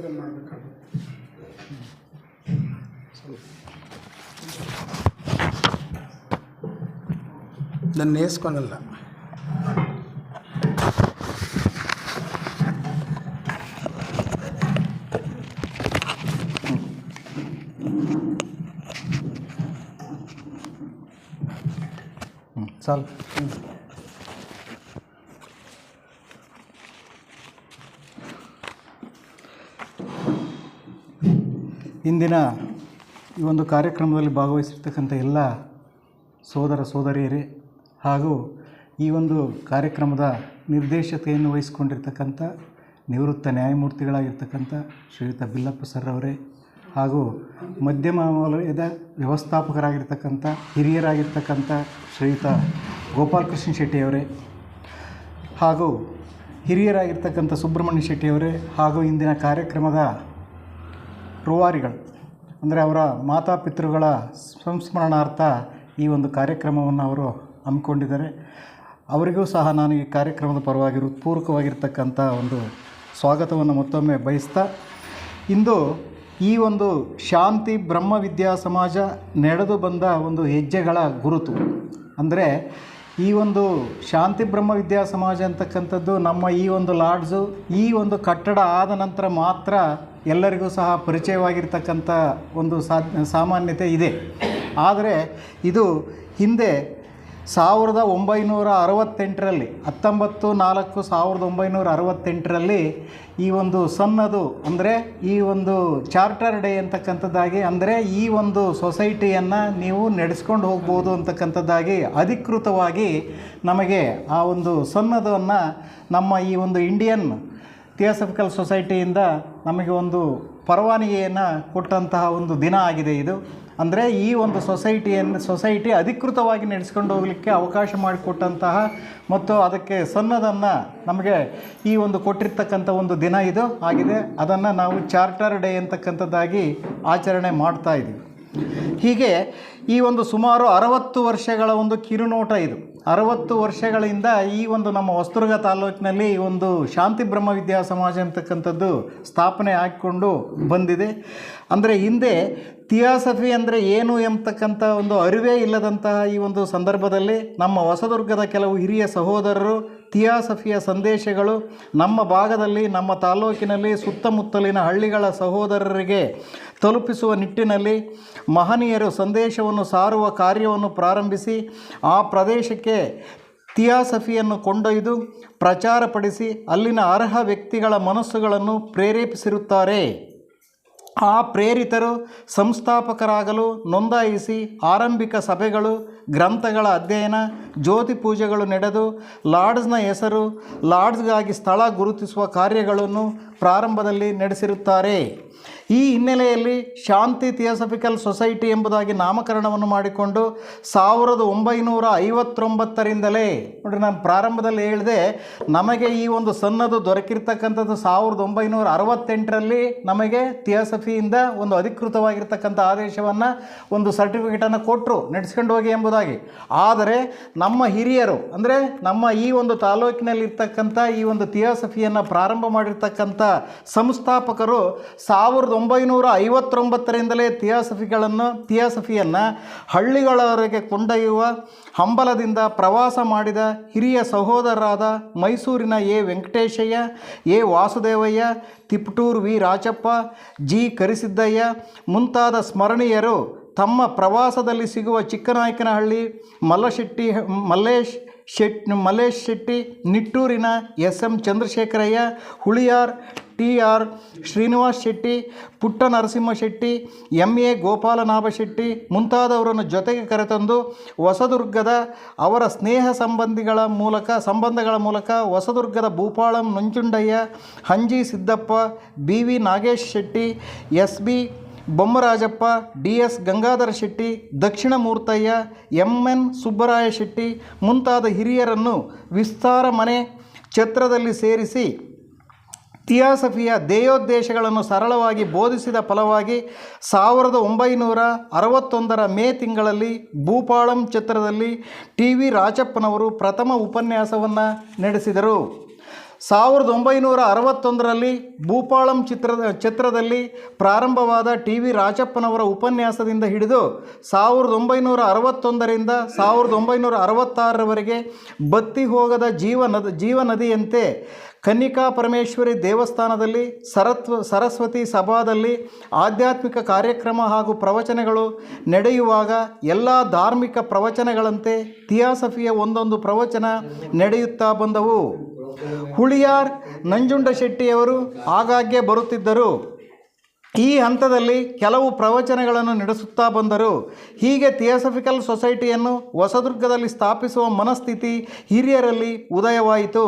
ಥರ ಮಾಡಬೇಕಾಗುತ್ತೆ ನನ್ನ ನೇಸ್ಕೊಳಲ್ಲ ಹ್ಞೂ ಇಂದಿನ ಈ ಒಂದು ಕಾರ್ಯಕ್ರಮದಲ್ಲಿ ಭಾಗವಹಿಸಿರ್ತಕ್ಕಂಥ ಎಲ್ಲ ಸೋದರ ಸೋದರಿಯರೇ ಹಾಗೂ ಈ ಒಂದು ಕಾರ್ಯಕ್ರಮದ ನಿರ್ದೇಶತೆಯನ್ನು ವಹಿಸಿಕೊಂಡಿರ್ತಕ್ಕಂಥ ನಿವೃತ್ತ ನ್ಯಾಯಮೂರ್ತಿಗಳಾಗಿರ್ತಕ್ಕಂಥ ಶ್ರೀಯುತ ಬಿಲ್ಲಪ್ಪ ಸರ್ ಅವರೇ ಹಾಗೂ ಮಧ್ಯಮ ವಲಯದ ವ್ಯವಸ್ಥಾಪಕರಾಗಿರ್ತಕ್ಕಂಥ, ಹಿರಿಯರಾಗಿರ್ತಕ್ಕಂಥ ಶ್ರೀಯುತ ಗೋಪಾಲಕೃಷ್ಣ ಶೆಟ್ಟಿಯವರೇ ಹಾಗೂ ಹಿರಿಯರಾಗಿರ್ತಕ್ಕಂಥ ಸುಬ್ರಹ್ಮಣ್ಯ ಶೆಟ್ಟಿಯವರೇ ಹಾಗೂ ಇಂದಿನ ಕಾರ್ಯಕ್ರಮದ ರೂವಾರಿಗಳು. ಅಂದರೆ ಅವರ ಮಾತಾಪಿತೃಗಳ ಸಂಸ್ಮರಣಾರ್ಥ ಈ ಒಂದು ಕಾರ್ಯಕ್ರಮವನ್ನು ಅವರು ಹಮ್ಮಿಕೊಂಡಿದ್ದಾರೆ. ಅವರಿಗೂ ಸಹ ನಾನು ಈ ಕಾರ್ಯಕ್ರಮದ ಪರವಾಗಿ ಹೃತ್ಪೂರ್ವಕವಾಗಿರ್ತಕ್ಕಂಥ ಒಂದು ಸ್ವಾಗತವನ್ನು ಮತ್ತೊಮ್ಮೆ ಬಯಸ್ತಾ, ಇಂದು ಈ ಒಂದು ಶಾಂತಿ ಬ್ರಹ್ಮ ವಿದ್ಯಾ ಸಮಾಜ ನಡೆದು ಬಂದ ಒಂದು ಹೆಜ್ಜೆಗಳ ಗುರುತು. ಅಂದರೆ ಈ ಒಂದು ಶಾಂತಿ ಬ್ರಹ್ಮ ವಿದ್ಯಾ ಸಮಾಜ ಅಂತಕ್ಕಂಥದ್ದು ನಮ್ಮ ಈ ಒಂದು ಲಾಡ್ಜು, ಈ ಒಂದು ಕಟ್ಟಡ ಆದ ನಂತರ ಮಾತ್ರ ಎಲ್ಲರಿಗೂ ಸಹ ಪರಿಚಯವಾಗಿರ್ತಕ್ಕಂಥ ಒಂದು ಸಾಮಾನ್ಯತೆ ಇದೆ. ಆದರೆ ಇದು ಹಿಂದೆ ಸಾವಿರದ ಒಂಬೈನೂರ ಅರವತ್ತೆಂಟರಲ್ಲಿ, ಹತ್ತೊಂಬತ್ತು ನಾಲ್ಕು ಸಾವಿರದ ಒಂಬೈನೂರ ಅರವತ್ತೆಂಟರಲ್ಲಿ ಈ ಒಂದು ಸನ್ನದು ಅಂದರೆ ಈ ಒಂದು ಚಾರ್ಟರ್ ಡೇ ಅಂತಕ್ಕಂಥದ್ದಾಗಿ, ಅಂದರೆ ಈ ಒಂದು ಸೊಸೈಟಿಯನ್ನು ನೀವು ನಡೆಸ್ಕೊಂಡು ಹೋಗ್ಬೋದು ಅಂತಕ್ಕಂಥದ್ದಾಗಿ ಅಧಿಕೃತವಾಗಿ ನಮಗೆ ಆ ಒಂದು ಸನ್ನದವನ್ನು ನಮ್ಮ ಈ ಒಂದು ಇಂಡಿಯನ್ ಥಿಯೋಸಫಿಕಲ್ ಸೊಸೈಟಿಯಿಂದ ನಮಗೆ ಒಂದು ಪರವಾನಗಿಯನ್ನು ಕೊಟ್ಟಂತಹ ಒಂದು ದಿನ ಆಗಿದೆ ಇದು. ಅಂದರೆ ಈ ಒಂದು ಸೊಸೈಟಿಯನ್ನು ಸೊಸೈಟಿ ಅಧಿಕೃತವಾಗಿ ನಡೆಸ್ಕೊಂಡು ಹೋಗಲಿಕ್ಕೆ ಅವಕಾಶ ಮಾಡಿಕೊಟ್ಟಂತಹ ಮತ್ತು ಅದಕ್ಕೆ ಸನ್ನದನ್ನು ನಮಗೆ ಈ ಒಂದು ಕೊಟ್ಟಿರ್ತಕ್ಕಂಥ ಒಂದು ದಿನ ಇದು ಆಗಿದೆ. ಅದನ್ನು ನಾವು ಚಾರ್ಟರ್ ಡೇ ಅಂತಕ್ಕಂಥದ್ದಾಗಿ ಆಚರಣೆ ಮಾಡ್ತಾ ಇದ್ದೀವಿ. ಹೀಗೆ ಈ ಒಂದು ಸುಮಾರು ಅರವತ್ತು ವರ್ಷಗಳ ಒಂದು ಕಿರುನೋಟ ಇದು. ಅರವತ್ತು ವರ್ಷಗಳಿಂದ ಈ ಒಂದು ನಮ್ಮ ಹೊಸದುರ್ಗ ತಾಲೂಕಿನಲ್ಲಿ ಈ ಒಂದು ಶಾಂತಿ ಬ್ರಹ್ಮ ವಿದ್ಯಾ ಸಮಾಜ ಅಂತಕ್ಕಂಥದ್ದು ಸ್ಥಾಪನೆ ಆಗಿಕೊಂಡು ಬಂದಿದೆ. ಅಂದರೆ ಹಿಂದೆ ಥಿಯಾಸಫಿ ಅಂದರೆ ಏನು ಎಂಬತಕ್ಕಂಥ ಒಂದು ಅರಿವೇ ಇಲ್ಲದಂತಹ ಈ ಒಂದು ಸಂದರ್ಭದಲ್ಲಿ ನಮ್ಮ ಹೊಸದುರ್ಗದ ಕೆಲವು ಹಿರಿಯ ಸಹೋದರರು ಥಿಯಾಸಫಿಯ ಸಂದೇಶಗಳು ನಮ್ಮ ಭಾಗದಲ್ಲಿ, ನಮ್ಮ ತಾಲೂಕಿನಲ್ಲಿ, ಸುತ್ತಮುತ್ತಲಿನ ಹಳ್ಳಿಗಳ ಸಹೋದರರಿಗೆ ತಲುಪಿಸುವ ನಿಟ್ಟಿನಲ್ಲಿ ಮಹನೀಯರು ಸಂದೇಶವನ್ನು ಸಾರುವ ಕಾರ್ಯವನ್ನು ಪ್ರಾರಂಭಿಸಿ, ಆ ಪ್ರದೇಶಕ್ಕೆ ಥಿಯಾಸಫಿಯನ್ನು ಕೊಂಡೊಯ್ದು ಪ್ರಚಾರಪಡಿಸಿ, ಅಲ್ಲಿನ ಅರ್ಹ ವ್ಯಕ್ತಿಗಳ ಮನಸ್ಸುಗಳನ್ನು ಪ್ರೇರೇಪಿಸಿರುತ್ತಾರೆ. ಆ ಪ್ರೇರಿತರು ಸಂಸ್ಥಾಪಕರಾಗಲು ನೋಂದಾಯಿಸಿ ಆರಂಭಿಕ ಸಭೆಗಳು, ಗ್ರಂಥಗಳ ಅಧ್ಯಯನ, ಜ್ಯೋತಿ ಪೂಜೆಗಳು ನಡೆದು ಲಾರ್ಡ್ಸ್ನ ಹೆಸರು, ಲಾರ್ಡ್ಸ್ಗಾಗಿ ಸ್ಥಳ ಗುರುತಿಸುವ ಕಾರ್ಯಗಳನ್ನು ಪ್ರಾರಂಭದಲ್ಲಿ ನಡೆಸಿರುತ್ತಾರೆ. ಈ ಹಿನ್ನೆಲೆಯಲ್ಲಿ ಶಾಂತಿ ಥಿಯೋಸಫಿಕಲ್ ಸೊಸೈಟಿ ಎಂಬುದಾಗಿ ನಾಮಕರಣವನ್ನು ಮಾಡಿಕೊಂಡು ಸಾವಿರದ ಒಂಬೈನೂರ ಐವತ್ತೊಂಬತ್ತರಿಂದಲೇ, ನೋಡಿ ನಾನು ಪ್ರಾರಂಭದಲ್ಲಿ ಹೇಳಿದೆ, ನಮಗೆ ಈ ಒಂದು ಸನ್ನದು ದೊರಕಿರ್ತಕ್ಕಂಥದ್ದು ಸಾವಿರದ ಒಂಬೈನೂರ ಅರವತ್ತೆಂಟರಲ್ಲಿ ನಮಗೆ ಥಿಯೋಸಫಿಯಿಂದ ಒಂದು ಅಧಿಕೃತವಾಗಿರ್ತಕ್ಕಂಥ ಆದೇಶವನ್ನು, ಒಂದು ಸರ್ಟಿಫಿಕೇಟನ್ನು ಕೊಟ್ಟರು ನಡೆಸ್ಕೊಂಡು ಹೋಗಿ ಎಂಬುದಾಗಿ. ಆದರೆ ನಮ್ಮ ಹಿರಿಯರು, ಅಂದರೆ ನಮ್ಮ ಈ ಒಂದು ತಾಲೂಕಿನಲ್ಲಿರ್ತಕ್ಕಂಥ ಈ ಒಂದು ಥಿಯೋಸಫಿಯನ್ನು ಪ್ರಾರಂಭ ಮಾಡಿರ್ತಕ್ಕಂಥ ಸಂಸ್ಥಾಪಕರು ಸಾವಿರದ ಒಂಬೈನೂರ ಐವತ್ತೊಂಬತ್ತರಿಂದಲೇ ಥಿಯಾಸಫಿಗಳನ್ನು, ಥಿಯಾಸಫಿಯನ್ನು ಹಳ್ಳಿಗಳವರೆಗೆ ಕೊಂಡೊಯ್ಯುವ ಹಂಬಲದಿಂದ ಪ್ರವಾಸ ಮಾಡಿದ ಹಿರಿಯ ಸಹೋದರರಾದ ಮೈಸೂರಿನ A. Venkateshaiah, A. Vasudevaiah, Tiptur V. Rajappa, G. Karisiddaiah ಮುಂತಾದ ಸ್ಮರಣೀಯರು ತಮ್ಮ ಪ್ರವಾಸದಲ್ಲಿ ಸಿಗುವ Chikkanayakanahalli, ಮಲ್ಲಶೆಟ್ಟಿ, Mallesh Shet, Mallesh Shetty, ನಿಟ್ಟೂರಿನ S. M. Chandrashekaraiah, Huliyar T R Srinivas Shetty, Putta Narasimha Shetty, M A Gopalanabha Shetty ಮುಂತಾದವರನ್ನು ಜೊತೆಗೆ ಕರೆತಂದು ಹೊಸದುರ್ಗದ ಅವರ ಸ್ನೇಹ ಸಂಬಂಧಿಗಳ ಮೂಲಕ, ಸಂಬಂಧಗಳ ಮೂಲಕ ಹೊಸದುರ್ಗದ Bhupalam Nunchundaiah Hanji Siddappa, B V Nagesh Shetty, S B Bommarajappa, D S Gangadhara Shetty, Dakshina Murthaiah, M N Subbaraya Shetty ಮುಂತಾದ ಹಿರಿಯರನ್ನು ವಿಸ್ತಾರ ಮನೆ ಛತ್ರದಲ್ಲಿ ಸೇರಿಸಿ ಥಿಯಾಸಫಿಯ ಧ್ಯೇಯೋದ್ದೇಶಗಳನ್ನು ಸರಳವಾಗಿ ಬೋಧಿಸಿದ ಫಲವಾಗಿ ಸಾವಿರದ ಒಂಬೈನೂರ ಅರವತ್ತೊಂದರ ಮೇ ತಿಂಗಳಲ್ಲಿ ಭೂಪಾಳಂ ಚಿತ್ರದಲ್ಲಿ ಟಿ ವಿ ರಾಜಪ್ಪನವರು ಪ್ರಥಮ ಉಪನ್ಯಾಸವನ್ನು ನಡೆಸಿದರು. ಸಾವಿರದ ಒಂಬೈನೂರ ಅರವತ್ತೊಂದರಲ್ಲಿ ಭೂಪಾಳಂ ಚಿತ್ರದ ಚಿತ್ರದಲ್ಲಿ ಪ್ರಾರಂಭವಾದ ಟಿ ವಿ ರಾಜಪ್ಪನವರ ಉಪನ್ಯಾಸದಿಂದ ಹಿಡಿದು ಸಾವಿರದ ಒಂಬೈನೂರ ಅರವತ್ತೊಂದರಿಂದ ಸಾವಿರದ ಒಂಬೈನೂರ ಅರವತ್ತಾರರವರೆಗೆ ಬತ್ತಿ ಹೋಗದ ಜೀವನದ, ಜೀವನದಿಯಂತೆ ಕನ್ನಿಕಾ ಪರಮೇಶ್ವರಿ ದೇವಸ್ಥಾನದಲ್ಲಿ, ಸರತ್ವ, ಸರಸ್ವತಿ ಸಭಾದಲ್ಲಿ ಆಧ್ಯಾತ್ಮಿಕ ಕಾರ್ಯಕ್ರಮ ಹಾಗೂ ಪ್ರವಚನಗಳು ನಡೆಯುವಾಗ ಎಲ್ಲ ಧಾರ್ಮಿಕ ಪ್ರವಚನಗಳಂತೆ ಥಿಯಾಸಫಿಯ ಒಂದೊಂದು ಪ್ರವಚನ ನಡೆಯುತ್ತಾ ಬಂದವು. ಹುಳಿಯಾರ್ ನಂಜುಂಡ ಶೆಟ್ಟಿಯವರು ಆಗಾಗ್ಗೆ ಬರುತ್ತಿದ್ದರು. ಈ ಹಂತದಲ್ಲಿ ಕೆಲವು ಪ್ರವಚನಗಳನ್ನು ನಡೆಸುತ್ತಾ ಬಂದರು. ಹೀಗೆ ಥಿಯಾಸಫಿಕಲ್ ಸೊಸೈಟಿಯನ್ನು ಹೊಸದುರ್ಗದಲ್ಲಿ ಸ್ಥಾಪಿಸುವ ಮನಸ್ಥಿತಿ ಹಿರಿಯರಲ್ಲಿ ಉದಯವಾಯಿತು.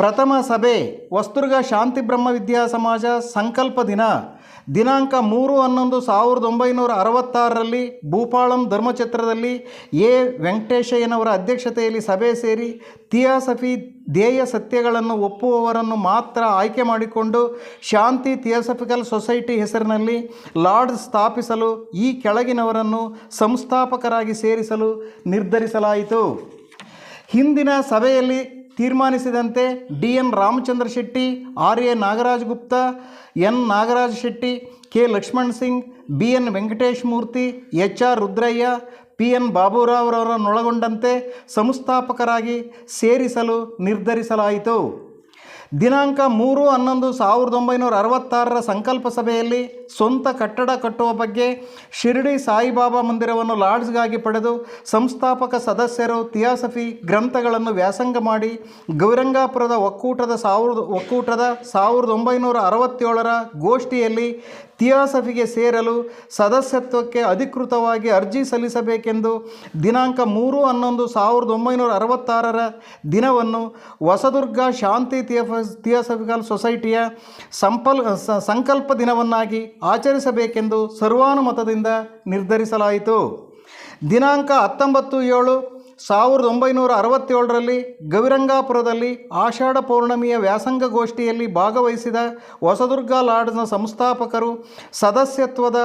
ಪ್ರಥಮ ಸಭೆ, ವಸ್ತುರ್ಗ ಶಾಂತಿ ಬ್ರಹ್ಮ ವಿದ್ಯಾ ಸಮಾಜ ಸಂಕಲ್ಪ ದಿನ. ದಿನಾಂಕ ಮೂರು ಹನ್ನೊಂದು ಸಾವಿರದ ಒಂಬೈನೂರ ಅರವತ್ತಾರರಲ್ಲಿ ಭೂಪಾಳಂ ಧರ್ಮಛತ್ರದಲ್ಲಿ ಎ. ವೆಂಕಟೇಶಯ್ಯನವರ ಅಧ್ಯಕ್ಷತೆಯಲ್ಲಿ ಸಭೆ ಸೇರಿ ಥಿಯಾಸಫಿ ಧ್ಯೇಯ ಸತ್ಯಗಳನ್ನು ಒಪ್ಪುವವರನ್ನು ಮಾತ್ರ ಆಯ್ಕೆ ಮಾಡಿಕೊಂಡು ಶಾಂತಿ ಥಿಯಾಸಫಿಕಲ್ ಸೊಸೈಟಿ ಹೆಸರಿನಲ್ಲಿ ಲಾಡ್ಜ್ ಸ್ಥಾಪಿಸಲು ಈ ಕೆಳಗಿನವರನ್ನು ಸಂಸ್ಥಾಪಕರಾಗಿ ಸೇರಿಸಲು ನಿರ್ಧರಿಸಲಾಯಿತು. ಹಿಂದಿನ ಸಭೆಯಲ್ಲಿ ತೀರ್ಮಾನಿಸಿದಂತೆ D N Ramachandra Shetty R A Nagaraj Gupta, N. Nagaraj Shetty, K. Lakshman Singh, B. N. Venkatesh Murthy, H. R. Rudraiah, P. N. ಬಾಬುರಾವ್ರವರನ್ನೊಳಗೊಂಡಂತೆ ಸಂಸ್ಥಾಪಕರಾಗಿ ಸೇರಿಸಲು ನಿರ್ಧರಿಸಲಾಯಿತು. ದಿನಾಂಕ ಮೂರು ಹನ್ನೊಂದು ಸಾವಿರದ ಒಂಬೈನೂರ ಅರವತ್ತಾರರ ಸಂಕಲ್ಪ ಸಭೆಯಲ್ಲಿ ಸ್ವಂತ ಕಟ್ಟಡ ಕಟ್ಟುವ ಬಗ್ಗೆ ಶಿರಡಿ ಸಾಯಿಬಾಬಾ ಮಂದಿರವನ್ನು ಲಾಡ್ಜ್ಗಾಗಿ ಪಡೆದು ಸಂಸ್ಥಾಪಕ ಸದಸ್ಯರು, ಥಿಯಾಸಫಿ ಗ್ರಂಥಗಳನ್ನು ವ್ಯಾಸಂಗ ಮಾಡಿ ಗೌರಂಗಾಪುರದ ಒಕ್ಕೂಟದ ಸಾವಿರದ ಒಕ್ಕೂಟದ ಸಾವಿರದ ಒಂಬೈನೂರ ಅರವತ್ತೇಳರ ಗೋಷ್ಠಿಯಲ್ಲಿ ಥಿಯಾಸಫಿಗೆ ಸೇರಲು ಸದಸ್ಯತ್ವಕ್ಕೆ ಅಧಿಕೃತವಾಗಿ ಅರ್ಜಿ ಸಲ್ಲಿಸಬೇಕೆಂದು ದಿನಾಂಕ ಮೂರು ಹನ್ನೊಂದು ಸಾವಿರದ ಒಂಬೈನೂರ ಅರವತ್ತಾರರ ದಿನವನ್ನು ಹೊಸದುರ್ಗ ಶಾಂತಿ ಥಿಯಫ ಥಿಯಾಸಫಿಕಲ್ ಸೊಸೈಟಿಯ ಸಂಪಲ್ ಸಂಕಲ್ಪ ದಿನವನ್ನಾಗಿ ಆಚರಿಸಬೇಕೆಂದು ಸರ್ವಾನುಮತದಿಂದ ನಿರ್ಧರಿಸಲಾಯಿತು. ದಿನಾಂಕ ಹತ್ತೊಂಬತ್ತು ಏಳು ಸಾವಿರದ ಒಂಬೈನೂರ ಅರವತ್ತೇಳರಲ್ಲಿ ಗವಿರಂಗಾಪುರದಲ್ಲಿ ಆಷಾಢ ಪೌರ್ಣಮಿಯ ವ್ಯಾಸಂಗ ಗೋಷ್ಠಿಯಲ್ಲಿ ಭಾಗವಹಿಸಿದ ಹೊಸದುರ್ಗ ಲಾಡ್ಜ್ನ ಸಂಸ್ಥಾಪಕರು ಸದಸ್ಯತ್ವದ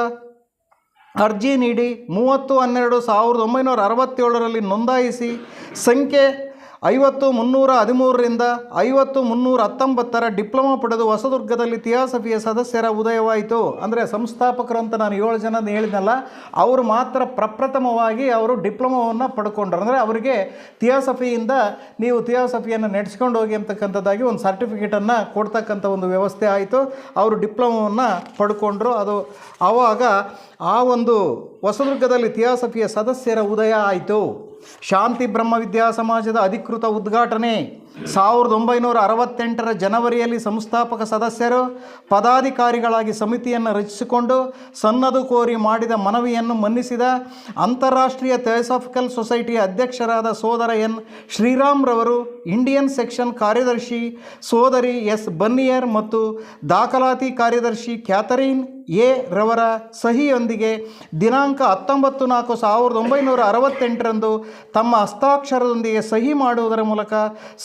ಅರ್ಜಿ ನೀಡಿ ಮೂವತ್ತು ಹನ್ನೆರಡು ಸಾವಿರದ ಒಂಬೈನೂರ ಅರವತ್ತೇಳರಲ್ಲಿ ನೋಂದಾಯಿಸಿ ಸಂಖ್ಯೆ ಐವತ್ತು ಮುನ್ನೂರ ಹದಿಮೂರರಿಂದ ಐವತ್ತು ಮುನ್ನೂರ ಹತ್ತೊಂಬತ್ತರ ಡಿಪ್ಲೊಮಾ ಪಡೆದು ಹೊಸದುರ್ಗದಲ್ಲಿ ಥಿಯಾಸಫಿಯ ಸದಸ್ಯರ ಉದಯವಾಯಿತು. ಅಂದರೆ ಸಂಸ್ಥಾಪಕರು ಅಂತ ನಾನು ಏಳು ಜನ ಹೇಳಿದ್ನಲ್ಲ, ಅವರು ಮಾತ್ರ ಪ್ರಪ್ರಥಮವಾಗಿ ಅವರು ಡಿಪ್ಲೊಮಾವನ್ನು ಪಡ್ಕೊಂಡ್ರು. ಅಂದರೆ ಅವರಿಗೆ ಥಿಯಾಸಫಿಯಿಂದ ನೀವು ಥಿಯಾಸಫಿಯನ್ನು ನಡೆಸ್ಕೊಂಡು ಹೋಗಿ ಅಂತಕ್ಕಂಥದ್ದಾಗಿ ಒಂದು ಸರ್ಟಿಫಿಕೇಟನ್ನು ಕೊಡ್ತಕ್ಕಂಥ ಒಂದು ವ್ಯವಸ್ಥೆ ಆಯಿತು. ಅವರು ಡಿಪ್ಲೊಮಾವನ್ನು ಪಡ್ಕೊಂಡ್ರು. ಅದು ಆವಾಗ ಆ ಒಂದು ಹೊಸದುರ್ಗದಲ್ಲಿ ಥಿಯಾಸಫಿಯ ಸದಸ್ಯರ ಉದಯ ಆಯಿತು. ಶಾಂತಿ ಬ್ರಹ್ಮ ವಿದ್ಯಾ ಸಮಾಜದ ಅಧಿಕೃತ ಉದ್ಘಾಟನೆ. ಸಾವಿರದ ಒಂಬೈನೂರ ಅರವತ್ತೆಂಟರ ಜನವರಿಯಲ್ಲಿ ಸಂಸ್ಥಾಪಕ ಸದಸ್ಯರು ಪದಾಧಿಕಾರಿಗಳಾಗಿ ಸಮಿತಿಯನ್ನು ರಚಿಸಿಕೊಂಡು ಸನ್ನದು ಕೋರಿ ಮಾಡಿದ ಮನವಿಯನ್ನು ಮನ್ನಿಸಿದ ಅಂತಾರಾಷ್ಟ್ರೀಯ ಥಿಯೋಸಾಫಿಕಲ್ ಸೊಸೈಟಿಯ ಅಧ್ಯಕ್ಷರಾದ ಸೋದರ ಎನ್ ಶ್ರೀರಾಮ್ರವರು ಇಂಡಿಯನ್ ಸೆಕ್ಷನ್ ಕಾರ್ಯದರ್ಶಿ ಸೋದರಿ ಎಸ್ ಬನ್ನಿಯರ್ ಮತ್ತು ದಾಖಲಾತಿ ಕಾರ್ಯದರ್ಶಿ ಕ್ಯಾಥರೀನ್ ಎ ರವರ ಸಹಿಯೊಂದಿಗೆ ದಿನಾಂಕ ಹತ್ತೊಂಬತ್ತು ನಾಲ್ಕು ಸಾವಿರದ ಒಂಬೈನೂರ ಅರವತ್ತೆಂಟರಂದು ತಮ್ಮ ಹಸ್ತಾಕ್ಷರದೊಂದಿಗೆ ಸಹಿ ಮಾಡುವುದರ ಮೂಲಕ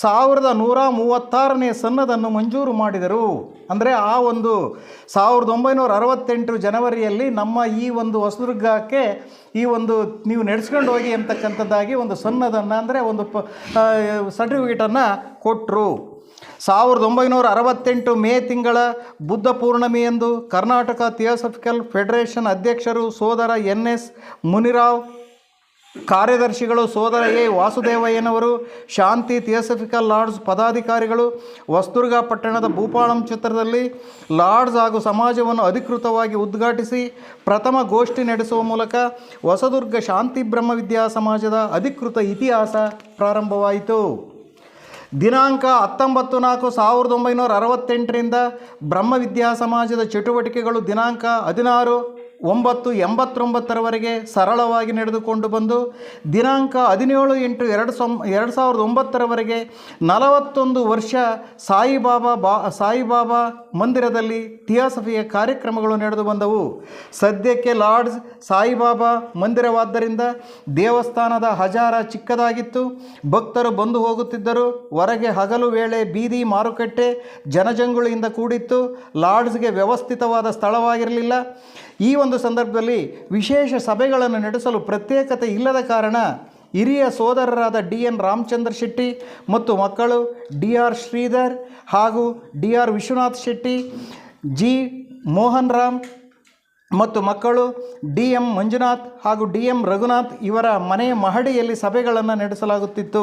ಸಾವಿರದ ನೂರ ಮೂವತ್ತಾರನೇ ಸನ್ನದನ್ನು ಮಂಜೂರು ಮಾಡಿದರು. ಅಂದರೆ ಆ ಒಂದು ಸಾವಿರದ ಒಂಬೈನೂರ ಅರವತ್ತೆಂಟು ಜನವರಿಯಲ್ಲಿ ನಮ್ಮ ಈ ಒಂದು ಹೊಸದುರ್ಗಕ್ಕೆ ಈ ಒಂದು ನೀವು ನಡೆಸ್ಕೊಂಡು ಹೋಗಿ ಅಂತಕ್ಕಂಥದ್ದಾಗಿ ಒಂದು ಸನ್ನದನ್ನು ಅಂದರೆ ಒಂದು ಪ ಸರ್ಟಿಫಿಕೇಟನ್ನು ಕೊಟ್ಟರು ಸಾವಿರದ ಒಂಬೈನೂರ ಅರವತ್ತೆಂಟು ಮೇ ತಿಂಗಳ ಬುದ್ಧ ಪೂರ್ಣಿಮೆಯಂದು ಕರ್ನಾಟಕ ಥಿಯೋಸಫಿಕಲ್ ಫೆಡರೇಷನ್ ಅಧ್ಯಕ್ಷರು ಸೋದರ ಎನ್ ಎಸ್ ಮುನಿರಾವ್ ಕಾರ್ಯದರ್ಶಿಗಳು ಸೋದರ ಎ ವಾಸುದೇವಯ್ಯನವರು, ಶಾಂತಿ ಥಿಯೋಸಫಿಕಲ್ ಲಾಡ್ಜ್ ಪದಾಧಿಕಾರಿಗಳು, ವಸ್ತುರ್ಗಾ ಪಟ್ಟಣದ ಭೂಪಾಳಂ ಚಿತ್ರದಲ್ಲಿ ಲಾಡ್ಜ್ ಹಾಗೂ ಸಮಾಜವನ್ನು ಅಧಿಕೃತವಾಗಿ ಉದ್ಘಾಟಿಸಿ ಪ್ರಥಮ ಗೋಷ್ಠಿ ನಡೆಸುವ ಮೂಲಕ ಹೊಸದುರ್ಗ ಶಾಂತಿ ಬ್ರಹ್ಮ ವಿದ್ಯಾ ಸಮಾಜದ ಅಧಿಕೃತ ಇತಿಹಾಸ ಪ್ರಾರಂಭವಾಯಿತು. ದಿನಾಂಕ ಹತ್ತೊಂಬತ್ತು ನಾಲ್ಕು ಸಾವಿರದ ಒಂಬೈನೂರ ಅರವತ್ತೆಂಟರಿಂದ ಬ್ರಹ್ಮ ವಿದ್ಯಾ ಸಮಾಜದ ಚಟುವಟಿಕೆಗಳು ದಿನಾಂಕ ಹದಿನಾರು. ಒಂಬತ್ತು ಎಂಬತ್ತೊಂಬತ್ತರವರೆಗೆ ಸರಳವಾಗಿ ನಡೆದುಕೊಂಡು ಬಂದು ದಿನಾಂಕ ಹದಿನೇಳು ಎಂಟು ಎರಡು ಸೊಂ ಎರಡು ಸಾವಿರದ ಒಂಬತ್ತರವರೆಗೆ ನಲವತ್ತೊಂದು ವರ್ಷ ಸಾಯಿಬಾಬಾ ಬಾ ಸಾಯಿಬಾಬಾ ಮಂದಿರದಲ್ಲಿ ಥಿಯಾಸಫಿಯ ಕಾರ್ಯಕ್ರಮಗಳು ನಡೆದು ಬಂದವು. ಸದ್ಯಕ್ಕೆ ಲಾರ್ಡ್ಸ್ ಸಾಯಿಬಾಬಾ ಮಂದಿರವಾದ್ದರಿಂದ ದೇವಸ್ಥಾನದ ಹಜಾರ ಚಿಕ್ಕದಾಗಿತ್ತು. ಭಕ್ತರು ಬಂದು ಹೋಗುತ್ತಿದ್ದರು. ಹೊರಗೆ ಹಗಲು ವೇಳೆ ಬೀದಿ ಮಾರುಕಟ್ಟೆ ಜನಜಂಗುಳಿಯಿಂದ ಕೂಡಿತ್ತು. ಲಾರ್ಡ್ಸ್ಗೆ ವ್ಯವಸ್ಥಿತವಾದ ಸ್ಥಳವಾಗಿರಲಿಲ್ಲ. ಈ ಒಂದು ಸಂದರ್ಭದಲ್ಲಿ ವಿಶೇಷ ಸಭೆಗಳನ್ನು ನಡೆಸಲು ಪ್ರತ್ಯೇಕತೆ ಇಲ್ಲದ ಕಾರಣ ಹಿರಿಯ ಸೋದರರಾದ ಡಿ ಎನ್ ರಾಮಚಂದ್ರ ಶೆಟ್ಟಿ ಮತ್ತು ಮಕ್ಕಳು ಡಿ ಆರ್ ಶ್ರೀಧರ್ ಹಾಗೂ D R Vishwanath Shetty, G. Mohan Ram ಮತ್ತು ಮಕ್ಕಳು ಡಿ ಎಂ ಮಂಜುನಾಥ್ ಹಾಗೂ ಡಿ ಎಂ ರಘುನಾಥ್ ಇವರ ಮನೆಯ ಮಹಡಿಯಲ್ಲಿ ಸಭೆಗಳನ್ನು ನಡೆಸಲಾಗುತ್ತಿತ್ತು.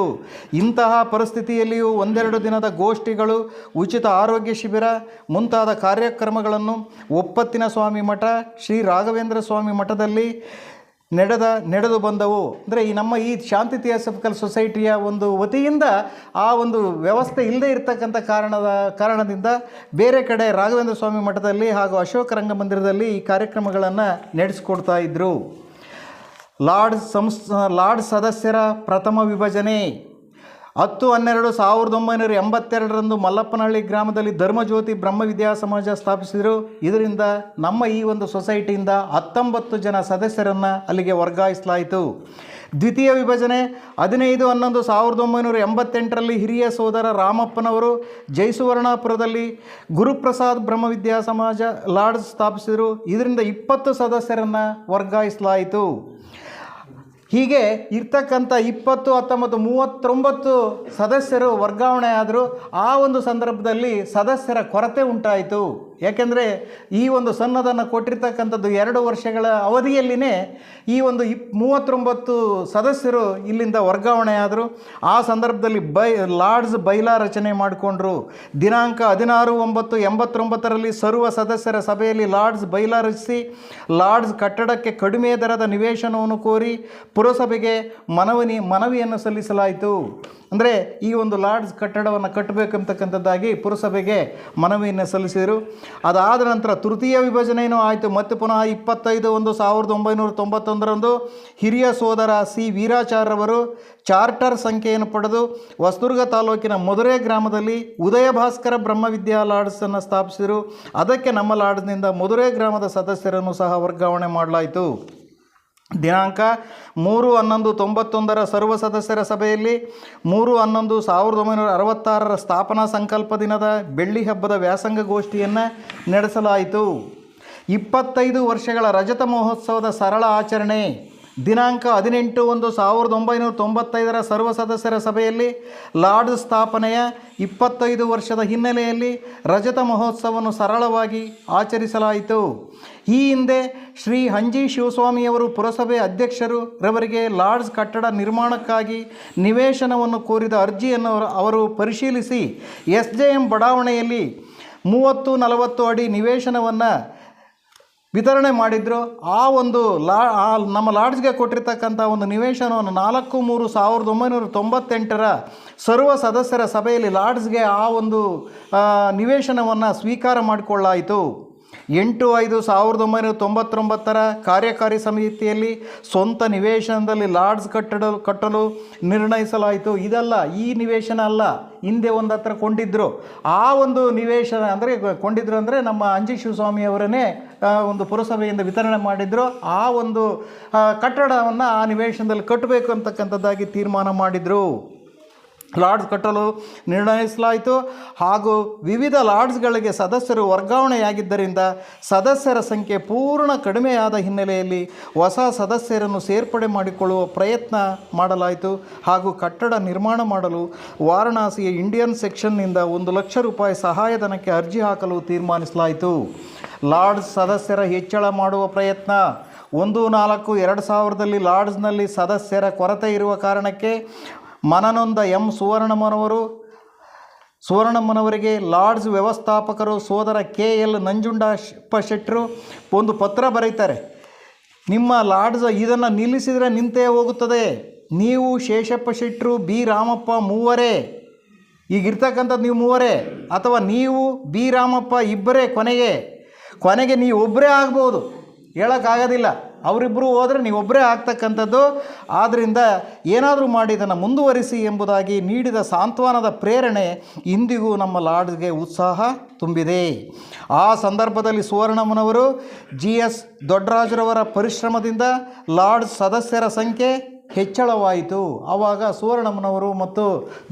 ಇಂತಹ ಪರಿಸ್ಥಿತಿಯಲ್ಲಿಯೂ ಒಂದೆರಡು ದಿನದ ಗೋಷ್ಠಿಗಳು, ಉಚಿತ ಆರೋಗ್ಯ ಶಿಬಿರ, ಮುಂತಾದ ಕಾರ್ಯಕ್ರಮಗಳನ್ನು ಒಪ್ಪತ್ತಿನ ಸ್ವಾಮಿ ಮಠ, ಶ್ರೀ ರಾಘವೇಂದ್ರ ಸ್ವಾಮಿ ಮಠದಲ್ಲಿ ನಡೆದ, ನಡೆದು ಬಂದವು. ಅಂದರೆ ಈ ನಮ್ಮ ಈ ಶಾಂತಿ ಥಿಯಾಸಫಿಕಲ್ ಸೊಸೈಟಿಯ ಒಂದು ವತಿಯಿಂದ ಆ ಒಂದು ವ್ಯವಸ್ಥೆ ಇಲ್ಲದೇ ಇರತಕ್ಕಂಥ ಕಾರಣದ, ಕಾರಣದಿಂದ ಬೇರೆ ಕಡೆ ರಾಘವೇಂದ್ರ ಸ್ವಾಮಿ ಮಠದಲ್ಲಿ ಹಾಗೂ ಅಶೋಕ ರಂಗಮಂದಿರದಲ್ಲಿ ಈ ಕಾರ್ಯಕ್ರಮಗಳನ್ನು ನಡೆಸಿಕೊಡ್ತಾ ಇದ್ದರು ಲಾರ್ಡ್ ಸಂಸ್ ಲಾರ್ಡ್ ಸದಸ್ಯರ ಪ್ರಥಮ ವಿಭಜನೆ. ಹತ್ತು ಹನ್ನೆರಡು ಸಾವಿರದ ಒಂಬೈನೂರ ಎಂಬತ್ತೆರಡರಂದು ಮಲ್ಲಪ್ಪನಹಳ್ಳಿ ಗ್ರಾಮದಲ್ಲಿ ಧರ್ಮಜ್ಯೋತಿ ಬ್ರಹ್ಮವಿದ್ಯಾ ಸಮಾಜ ಸ್ಥಾಪಿಸಿದರು. ಇದರಿಂದ ನಮ್ಮ ಈ ಒಂದು ಸೊಸೈಟಿಯಿಂದ ಹತ್ತೊಂಬತ್ತು ಜನ ಸದಸ್ಯರನ್ನು ಅಲ್ಲಿಗೆ ವರ್ಗಾಯಿಸಲಾಯಿತು. ದ್ವಿತೀಯ ವಿಭಜನೆ ಹದಿನೈದು ಹನ್ನೊಂದು ಸಾವಿರದ ಒಂಬೈನೂರ ಎಂಬತ್ತೆಂಟರಲ್ಲಿ ಹಿರಿಯ ಸೋದರ ರಾಮಪ್ಪನವರು ಜೈಸುವರ್ಣಾಪುರದಲ್ಲಿ ಗುರುಪ್ರಸಾದ್ ಬ್ರಹ್ಮವಿದ್ಯಾ ಸಮಾಜ ಲಾಡ್ಜ್ ಸ್ಥಾಪಿಸಿದರು. ಇದರಿಂದ ಇಪ್ಪತ್ತು ಸದಸ್ಯರನ್ನು ವರ್ಗಾಯಿಸಲಾಯಿತು. ಹೀಗೆ ಇರ್ತಕ್ಕಂಥ ಇಪ್ಪತ್ತು ಹತ್ತೊಂಬತ್ತು ಮೂವತ್ತೊಂಬತ್ತು ಸದಸ್ಯರು ವರ್ಗಾವಣೆ ಆದರೂ ಆ ಒಂದು ಸಂದರ್ಭದಲ್ಲಿ ಸದಸ್ಯರ ಕೊರತೆ ಉಂಟಾಯಿತು. ಯಾಕೆಂದರೆ ಈ ಒಂದು ಸನ್ನದನ್ನು ಕೊಟ್ಟಿರ್ತಕ್ಕಂಥದ್ದು ಎರಡು ವರ್ಷಗಳ ಅವಧಿಯಲ್ಲಿನೇ ಈ ಒಂದು ಇಪ್ ಮೂವತ್ತೊಂಬತ್ತು ಸದಸ್ಯರು ಇಲ್ಲಿಂದ ವರ್ಗಾವಣೆ ಆದರು ಆ ಸಂದರ್ಭದಲ್ಲಿ ಬೈ ಲಾರ್ಡ್ಸ್ ಬೈಲಾ ರಚನೆ ಮಾಡಿಕೊಂಡ್ರು. ದಿನಾಂಕ ಹದಿನಾರು ಒಂಬತ್ತು ಎಂಬತ್ತೊಂಬತ್ತರಲ್ಲಿ ಸರ್ವ ಸದಸ್ಯರ ಸಭೆಯಲ್ಲಿ ಲಾರ್ಡ್ಸ್ ಬೈಲಾ ರಚಿಸಿ, ಲಾರ್ಡ್ಸ್ ಕಟ್ಟಡಕ್ಕೆ ಕಡಿಮೆ ದರದ ನಿವೇಶನವನ್ನು ಕೋರಿ ಪುರಸಭೆಗೆ ಮನವಿ ಮನವಿಯನ್ನು ಸಲ್ಲಿಸಲಾಯಿತು. ಅಂದರೆ ಈ ಒಂದು ಲಾಡ್ಜ್ ಕಟ್ಟಡವನ್ನು ಕಟ್ಟಬೇಕಂತಕ್ಕಂಥದ್ದಾಗಿ ಪುರಸಭೆಗೆ ಮನವಿಯನ್ನು ಸಲ್ಲಿಸಿದರು. ಅದಾದ ನಂತರ ತೃತೀಯ ವಿಭಜನೆಯೂ ಆಯಿತು. ಮತ್ತು ಪುನಃ ಇಪ್ಪತ್ತೈದು ಒಂದು ಸಾವಿರದ ಒಂಬೈನೂರ ತೊಂಬತ್ತೊಂದರಂದು ಹಿರಿಯ ಸೋದರ ಸಿ ವೀರಾಚಾರ್ಯವರು ಚಾರ್ಟರ್ ಸಂಖ್ಯೆಯನ್ನು ಪಡೆದು ಹೊಸದುರ್ಗ ತಾಲೂಕಿನ ಮಧುರೆ ಗ್ರಾಮದಲ್ಲಿ ಉದಯ ಭಾಸ್ಕರ ಬ್ರಹ್ಮವಿದ್ಯಾ ಲಾಡ್ಜನ್ನು ಸ್ಥಾಪಿಸಿದರು. ಅದಕ್ಕೆ ನಮ್ಮ ಲಾಡ್ಜ್ನಿಂದ ಮಧುರೆ ಗ್ರಾಮದ ಸದಸ್ಯರನ್ನು ಸಹ ವರ್ಗಾವಣೆ ಮಾಡಲಾಯಿತು. ದಿನಾಂಕ ಮೂರು ಹನ್ನೊಂದು ತೊಂಬತ್ತೊಂದರ ಸರ್ವ ಸದಸ್ಯರ ಸಭೆಯಲ್ಲಿ ಮೂರು ಹನ್ನೊಂದು ಸಾವಿರದ ಒಂಬೈನೂರ ಅರವತ್ತಾರರ ಸ್ಥಾಪನಾ ಸಂಕಲ್ಪ ದಿನದ ಬೆಳ್ಳಿ ಹಬ್ಬದ ವ್ಯಾಸಂಗ ಗೋಷ್ಠಿಯನ್ನು ನಡೆಸಲಾಯಿತು. ಇಪ್ಪತ್ತೈದು ವರ್ಷಗಳ ರಜತ ಮಹೋತ್ಸವದ ಸರಳ ಆಚರಣೆ ದಿನಾಂಕ ಹದಿನೆಂಟು ಒಂದು ಸಾವಿರದ ಒಂಬೈನೂರ ತೊಂಬತ್ತೈದರ ಸರ್ವ ಸದಸ್ಯರ ಸಭೆಯಲ್ಲಿ ಲಾರ್ಡ್ ಸ್ಥಾಪನೆಯ ಇಪ್ಪತ್ತೈದು ವರ್ಷದ ಹಿನ್ನೆಲೆಯಲ್ಲಿ ರಜತ ಮಹೋತ್ಸವವನ್ನು ಸರಳವಾಗಿ ಆಚರಿಸಲಾಯಿತು. ಈ ಹಿಂದೆ ಶ್ರೀ ಹಂಜಿ ಶಿವಸ್ವಾಮಿಯವರು ಪುರಸಭೆ ಅಧ್ಯಕ್ಷರು ರವರಿಗೆ ಲಾರ್ಡ್ಸ್ ಕಟ್ಟಡ ನಿರ್ಮಾಣಕ್ಕಾಗಿ ನಿವೇಶನವನ್ನು ಕೋರಿದ ಅರ್ಜಿಯನ್ನು ಅವರು ಪರಿಶೀಲಿಸಿ ಎಸ್ ಜೆ ಎಂ ಬಡಾವಣೆಯಲ್ಲಿ ಮೂವತ್ತು ನಲವತ್ತು ಅಡಿ ನಿವೇಶನವನ್ನು ವಿತರಣೆ ಮಾಡಿದ್ರು. ಆ ಒಂದು ಲಾ ನಮ್ಮ ಲಾಡ್ಜ್ಗೆ ಕೊಟ್ಟಿರ್ತಕ್ಕಂಥ ಒಂದು ನಿವೇಶನವನ್ನು ನಾಲ್ಕು ಮೂರು ಸಾವಿರದ ಒಂಬೈನೂರ ತೊಂಬತ್ತೆಂಟರ ಸರ್ವ ಸದಸ್ಯರ ಸಭೆಯಲ್ಲಿ ಲಾಡ್ಜ್ಗೆ ಆ ಒಂದು ನಿವೇಶನವನ್ನು ಸ್ವೀಕಾರ ಮಾಡಿಕೊಳ್ಳಾಯಿತು. ಎಂಟು ಐದು ಸಾವಿರದ ಒಂಬೈನೂರ ತೊಂಬತ್ತೊಂಬತ್ತರ ಕಾರ್ಯಕಾರಿ ಸಮಿತಿಯಲ್ಲಿ ಸ್ವಂತ ನಿವೇಶನದಲ್ಲಿ ಲಾಡ್ಜ್ ಕಟ್ಟಡ ಕಟ್ಟಲು ನಿರ್ಣಯಿಸಲಾಯಿತು. ಇದಲ್ಲ, ಈ ನಿವೇಶನ ಅಲ್ಲ. ಹಿಂದೆ ಒಂದು ಹತ್ರ ಕೊಂಡಿದ್ದರು ಆ ಒಂದು ನಿವೇಶನ ಅಂದರೆ, ಕೊಂಡಿದ್ರು ಅಂದರೆ ನಮ್ಮ ಅಂಜಿ ಶಿವಸ್ವಾಮಿ ಅವರನ್ನೇ ಒಂದು ಪುರಸಭೆಯಿಂದ ವಿತರಣೆ ಮಾಡಿದ್ರು. ಆ ಒಂದು ಕಟ್ಟಡವನ್ನು ಆ ನಿವೇಶನದಲ್ಲಿ ಕಟ್ಟಬೇಕು ಅಂತಕ್ಕಂಥದ್ದಾಗಿ ತೀರ್ಮಾನ ಮಾಡಿದರು. ಲಾಡ್ಜ್ ಕಟ್ಟಲು ನಿರ್ಣಯಿಸಲಾಯಿತು. ಹಾಗೂ ವಿವಿಧ ಲಾಡ್ಜ್ಗಳಿಗೆ ಸದಸ್ಯರು ವರ್ಗಾವಣೆಯಾಗಿದ್ದರಿಂದ ಸದಸ್ಯರ ಸಂಖ್ಯೆ ಪೂರ್ಣ ಕಡಿಮೆಯಾದ ಹಿನ್ನೆಲೆಯಲ್ಲಿ ಹೊಸ ಸದಸ್ಯರನ್ನು ಸೇರ್ಪಡೆ ಮಾಡಿಕೊಳ್ಳುವ ಪ್ರಯತ್ನ ಮಾಡಲಾಯಿತು. ಹಾಗೂ ಕಟ್ಟಡ ನಿರ್ಮಾಣ ಮಾಡಲು ವಾರಣಾಸಿಯ ಇಂಡಿಯನ್ ಸೆಕ್ಷನ್ನಿಂದ ಒಂದು ಲಕ್ಷ ರೂಪಾಯಿ ಸಹಾಯಧನಕ್ಕೆ ಅರ್ಜಿ ಹಾಕಲು ತೀರ್ಮಾನಿಸಲಾಯಿತು. ಲಾರ್ಡ್ಸ್ ಸದಸ್ಯರ ಹೆಚ್ಚಳ ಮಾಡುವ ಪ್ರಯತ್ನ. ಒಂದು ನಾಲ್ಕು ಎರಡು ಸಾವಿರದಲ್ಲಿ ಲಾಡ್ಜ್ನಲ್ಲಿ ಸದಸ್ಯರ ಕೊರತೆ ಇರುವ ಕಾರಣಕ್ಕೆ ಮನನೊಂದ ಎಂ ಸುವರ್ಣಮ್ಮನವರು. ಸುವರ್ಣಮ್ಮನವರಿಗೆ ಲಾಡ್ಜ್ ವ್ಯವಸ್ಥಾಪಕರು ಸೋದರ ಕೆ ಎಲ್ ನಂಜುಂಡಪ್ಪ ಶೆಟ್ಟರು ಒಂದು ಪತ್ರ ಬರೀತಾರೆ. ನಿಮ್ಮ ಲಾಡ್ಜ್ ಇದನ್ನು ನಿಲ್ಲಿಸಿದರೆ ನಿಂತೇ ಹೋಗುತ್ತದೆ. ನೀವು ಶೇಷಪ್ಪ ಶೆಟ್ಟರು ಬಿ ರಾಮಪ್ಪ ಮೂವರೇ. ಈಗಿರ್ತಕ್ಕಂಥದ್ದು ನೀವು ಮೂವರೇ. ಅಥವಾ ನೀವು, ಬಿ ರಾಮಪ್ಪ ಇಬ್ಬರೇ ಕೊನೆಗೆ. ಕೊನೆಗೆ ನೀವು ಒಬ್ಬರೇ ಆಗ್ಬೋದು. ಹೇಳೋಕ್ಕಾಗೋದಿಲ್ಲ. ಅವರಿಬ್ಬರು ಹೋದರೆ ನೀವೊಬ್ಬರೇ ಆಗ್ತಕ್ಕಂಥದ್ದು. ಆದ್ದರಿಂದ ಏನಾದರೂ ಮಾಡಿ ಇದನ್ನು ಮುಂದುವರಿಸಿ ಎಂಬುದಾಗಿ ನೀಡಿದ ಸಾಂತ್ವನದ ಪ್ರೇರಣೆ ಇಂದಿಗೂ ನಮ್ಮ ಲಾಡ್ಗೆ ಉತ್ಸಾಹ ತುಂಬಿದೆ. ಆ ಸಂದರ್ಭದಲ್ಲಿ ಸುವರ್ಣಮ್ಮನವರು ಜಿ ಎಸ್ ದೊಡ್ಡರಾಜರವರ ಪರಿಶ್ರಮದಿಂದ ಲಾರ್ಡ್ಸ್ ಸದಸ್ಯರ ಸಂಖ್ಯೆ ಹೆಚ್ಚಳವಾಯಿತು. ಆವಾಗ ಸುವರ್ಣಮ್ಮನವರು ಮತ್ತು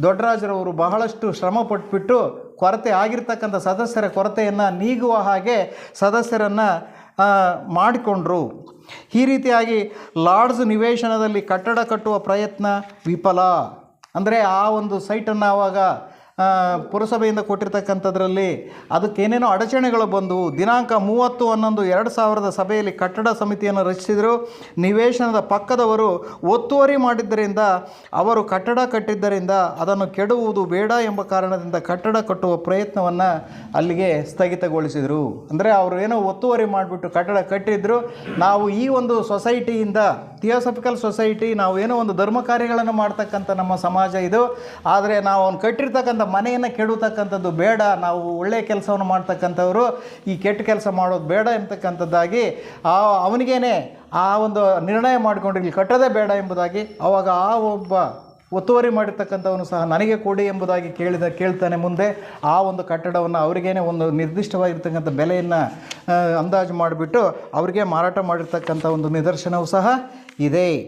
ದೊಡ್ಡರಾಜರವರು ಬಹಳಷ್ಟು ಶ್ರಮ ಪಟ್ಬಿಟ್ಟು ಕೊರತೆ ಆಗಿರ್ತಕ್ಕಂಥ ಸದಸ್ಯರ ಕೊರತೆಯನ್ನು ನೀಗುವ ಹಾಗೆ ಸದಸ್ಯರನ್ನು ಮಾಡಿಕೊಂಡ್ರು. ಈ ರೀತಿಯಾಗಿ ಲಾಡ್ಜ್ ನಿವೇಶನದಲ್ಲಿ ಕಟ್ಟಡ ಕಟ್ಟುವ ಪ್ರಯತ್ನ ವಿಫಲ. ಅಂದರೆ ಆ ಒಂದು ಸೈಟನ್ನು ಆವಾಗ ಪುರಸಭೆಯಿಂದ ಕೊಟ್ಟಿರ್ತಕ್ಕಂಥದ್ರಲ್ಲಿ ಅದಕ್ಕೇನೇನೋ ಅಡಚಣೆಗಳು ಬಂದವು ದಿನಾಂಕ ಮೂವತ್ತು ಹನ್ನೊಂದು ಎರಡು ಸಾವಿರದ ಸಭೆಯಲ್ಲಿ ಕಟ್ಟಡ ಸಮಿತಿಯನ್ನು ರಚಿಸಿದರು. ನಿವೇಶನದ ಪಕ್ಕದವರು ಒತ್ತುವರಿ ಮಾಡಿದ್ದರಿಂದ ಅವರು ಕಟ್ಟಡ ಕಟ್ಟಿದ್ದರಿಂದ ಅದನ್ನು ಕೆಡುವುದು ಬೇಡ ಎಂಬ ಕಾರಣದಿಂದ ಕಟ್ಟಡ ಕಟ್ಟುವ ಪ್ರಯತ್ನವನ್ನು ಅಲ್ಲಿಗೆ ಸ್ಥಗಿತಗೊಳಿಸಿದರು. ಅಂದರೆ ಅವರು ಏನೋ ಒತ್ತುವರಿ ಮಾಡಿಬಿಟ್ಟು ಕಟ್ಟಡ ಕಟ್ಟಿದ್ರು. ನಾವು ಈ ಒಂದು ಸೊಸೈಟಿಯಿಂದ ಥಿಯೋಸಫಿಕಲ್ ಸೊಸೈಟಿ, ನಾವು ಏನೋ ಒಂದು ಧರ್ಮ ಕಾರ್ಯಗಳನ್ನು ಮಾಡ್ತಕ್ಕಂಥ ನಮ್ಮ ಸಮಾಜ ಇದು. ಆದರೆ ನಾವು ಅವ್ನು ಕಟ್ಟಿರ್ತಕ್ಕಂಥ ಮನೆಯನ್ನು ಕೆಡತಕ್ಕಂಥದ್ದು ಬೇಡ. ನಾವು ಒಳ್ಳೆಯ ಕೆಲಸವನ್ನು ಮಾಡ್ತಕ್ಕಂಥವರು. ಈ ಕೆಟ್ಟ ಕೆಲಸ ಮಾಡೋದು ಬೇಡ ಎಂತಕ್ಕಂಥದ್ದಾಗಿ ಆ ಅವನಿಗೇನೆ ಆ ಒಂದು ನಿರ್ಣಯ ಮಾಡಿಕೊಂಡು ಇಲ್ಲಿ ಕಟ್ಟೋದೇ ಬೇಡ ಎಂಬುದಾಗಿ ಅವಾಗ ಆ ಒಬ್ಬ ಒತ್ತುವರಿ ಮಾಡಿರ್ತಕ್ಕಂಥವನು ಸಹ ನನಗೆ ಕೊಡಿ ಎಂಬುದಾಗಿ ಕೇಳಿದ, ಕೇಳ್ತಾನೆ ಮುಂದೆ. ಆ ಒಂದು ಕಟ್ಟಡವನ್ನು ಅವರಿಗೇನೆ ಒಂದು ನಿರ್ದಿಷ್ಟವಾಗಿರ್ತಕ್ಕಂಥ ಬೆಲೆಯನ್ನು ಅಂದಾಜು ಮಾಡಿಬಿಟ್ಟು ಅವರಿಗೆ ಮಾರಾಟ ಮಾಡಿರ್ತಕ್ಕಂಥ ಒಂದು ನಿದರ್ಶನವೂ ಸಹ ಇದೆ.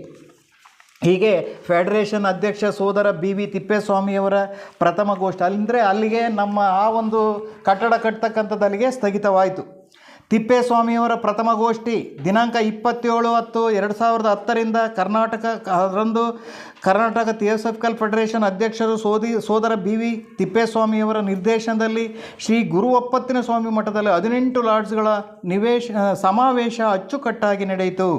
ಹೀಗೆ ಫೆಡರೇಷನ್ ಅಧ್ಯಕ್ಷ ಸೋದರ ಬಿ ವಿ ತಿಪ್ಪೇಸ್ವಾಮಿಯವರ ಪ್ರಥಮ ಗೋಷ್ಠಿ. ಅಂದರೆ ಅಲ್ಲಿಗೆ ನಮ್ಮ ಆ ಒಂದು ಕಟ್ಟಡ ಕಟ್ತಕ್ಕಂಥದ್ದು ಅಲ್ಲಿಗೆ ಸ್ಥಗಿತವಾಯಿತು. ತಿಪ್ಪೇಸ್ವಾಮಿಯವರ ಪ್ರಥಮ ಗೋಷ್ಠಿ, ದಿನಾಂಕ ಇಪ್ಪತ್ತೇಳು ಹತ್ತು ಎರಡು ಸಾವಿರದ ಹತ್ತರಿಂದ ಕರ್ನಾಟಕ, ಅದರಂದು ಕರ್ನಾಟಕ ಥಿಯೋಸಫಿಕಲ್ ಫೆಡರೇಷನ್ ಅಧ್ಯಕ್ಷರು ಸೋದಿ, ಸೋದರ ಬಿ ವಿ ತಿಪ್ಪೇಸ್ವಾಮಿಯವರ ನಿರ್ದೇಶನದಲ್ಲಿ ಶ್ರೀ ಗುರು ಒಪ್ಪತ್ತಿನ ಸ್ವಾಮಿ ಮಠದಲ್ಲಿ ಹದಿನೆಂಟು ಲಾಡ್ಜ್ಗಳ ನಿವೇಶ, ಸಮಾವೇಶ ಅಚ್ಚುಕಟ್ಟಾಗಿ ನಡೆಯಿತು.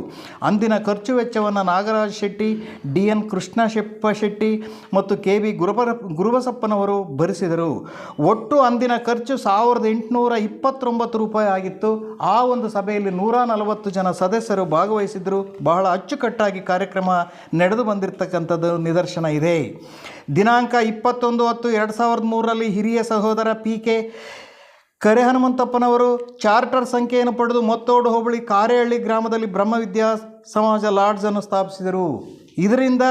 ಅಂದಿನ ಖರ್ಚು ವೆಚ್ಚವನ್ನು ನಾಗರಾಜ್ ಶೆಟ್ಟಿ, ಡಿ ಎನ್ ಕೃಷ್ಣಶೆಪ್ಪ ಶೆಟ್ಟಿ ಮತ್ತು ಕೆ ವಿ ಗುರುಬರ, ಗುರುಬಸಪ್ಪನವರು ಭರಿಸಿದರು. ಒಟ್ಟು ಅಂದಿನ ಖರ್ಚು ಸಾವಿರದ ಎಂಟುನೂರ ಇಪ್ಪತ್ತೊಂಬತ್ತು ರೂಪಾಯಿ ಆಗಿತ್ತು. ಆ ಒಂದು ಸಭೆಯಲ್ಲಿ ನೂರ ನಲವತ್ತು ಜನ ಸದಸ್ಯರು ಭಾಗವಹಿಸಿದರು. ಬಹಳ ಅಚ್ಚುಕಟ್ಟಾಗಿ ಕಾರ್ಯಕ್ರಮ ನಡೆದು ಬಂದಿರತಕ್ಕಂಥದ್ದು ನಿದರ್ಶನ ಇದೆ. ದಿನಾಂಕ ಇಪ್ಪತ್ತೊಂದು ಹತ್ತು ಎರಡು ಸಾವಿರದ ಮೂರರಲ್ಲಿ ಹಿರಿಯ ಸಹೋದರ ಪಿ ಕೆ ಕರೆ ಹನುಮಂತಪ್ಪನವರು ಚಾರ್ಟರ್ ಸಂಖ್ಯೆಯನ್ನು ಪಡೆದು ಮತ್ತೋಡು ಹೋಬಳಿ ಕಾರೇಹಳ್ಳಿ ಗ್ರಾಮದಲ್ಲಿ ಬ್ರಹ್ಮವಿದ್ಯಾ ಸಮಾಜ ಲಾಡ್ಜನ್ನು ಸ್ಥಾಪಿಸಿದರು. ಇದರಿಂದ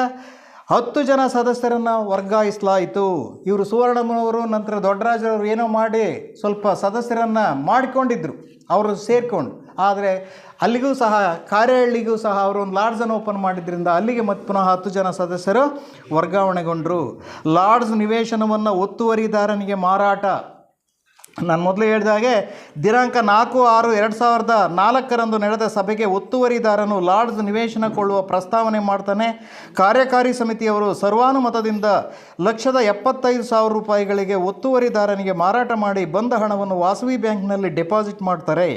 ಹತ್ತು ಜನ ಸದಸ್ಯರನ್ನು ವರ್ಗಾಯಿಸಲಾಯಿತು. ಇವರು ಸುವರ್ಣಮ್ಮನವರು, ನಂತರ ದೊಡ್ಡರಾಜರವರು ಏನೋ ಮಾಡಿ ಸ್ವಲ್ಪ ಸದಸ್ಯರನ್ನು ಮಾಡಿಕೊಂಡಿದ್ರು. ಅವರು ಸೇರಿಕೊಂಡು. ಆದರೆ ಅಲ್ಲಿಗೂ ಸಹ ಕಾರ್ಯಹಳ್ಳಿಗೂ ಸಹ ಅವರು ಒಂದು ಲಾಡ್ಜನ್ನು ಓಪನ್ ಮಾಡಿದ್ರಿಂದ ಅಲ್ಲಿಗೆ ಮತ್ತೆ ಪುನಃ ಹತ್ತು ಜನ ಸದಸ್ಯರು ವರ್ಗಾವಣೆಗೊಂಡರು. ಲಾಡ್ಜ್ ನಿವೇಶನವನ್ನು ಒತ್ತುವರಿದಾರನಿಗೆ ಮಾರಾಟ. ನಾನು ಮೊದಲು ಹೇಳಿದ ಹಾಗೆ ದಿನಾಂಕ ನಾಲ್ಕು ಆರು ಎರಡು ಸಾವಿರದ ನಾಲ್ಕರಂದು ನಡೆದ ಸಭೆಗೆ ಒತ್ತುವರಿದಾರನು ಲಾರ್ಡ್ಸ್ ನಿವೇಶನ ಕೊಳ್ಳುವ ಪ್ರಸ್ತಾವನೆ ಮಾಡ್ತಾನೆ. ಕಾರ್ಯಕಾರಿ ಸಮಿತಿಯವರು ಸರ್ವಾನುಮತದಿಂದ ಲಕ್ಷದ ಎಪ್ಪತ್ತೈದು ಸಾವಿರ ರೂಪಾಯಿಗಳಿಗೆ ಒತ್ತುವರಿದಾರನಿಗೆ ಮಾರಾಟ ಮಾಡಿ ಬಂದ ಹಣವನ್ನು ವಾಸವಿ ಬ್ಯಾಂಕ್ನಲ್ಲಿ ಡೆಪಾಸಿಟ್ ಮಾಡ್ತಾರೆ.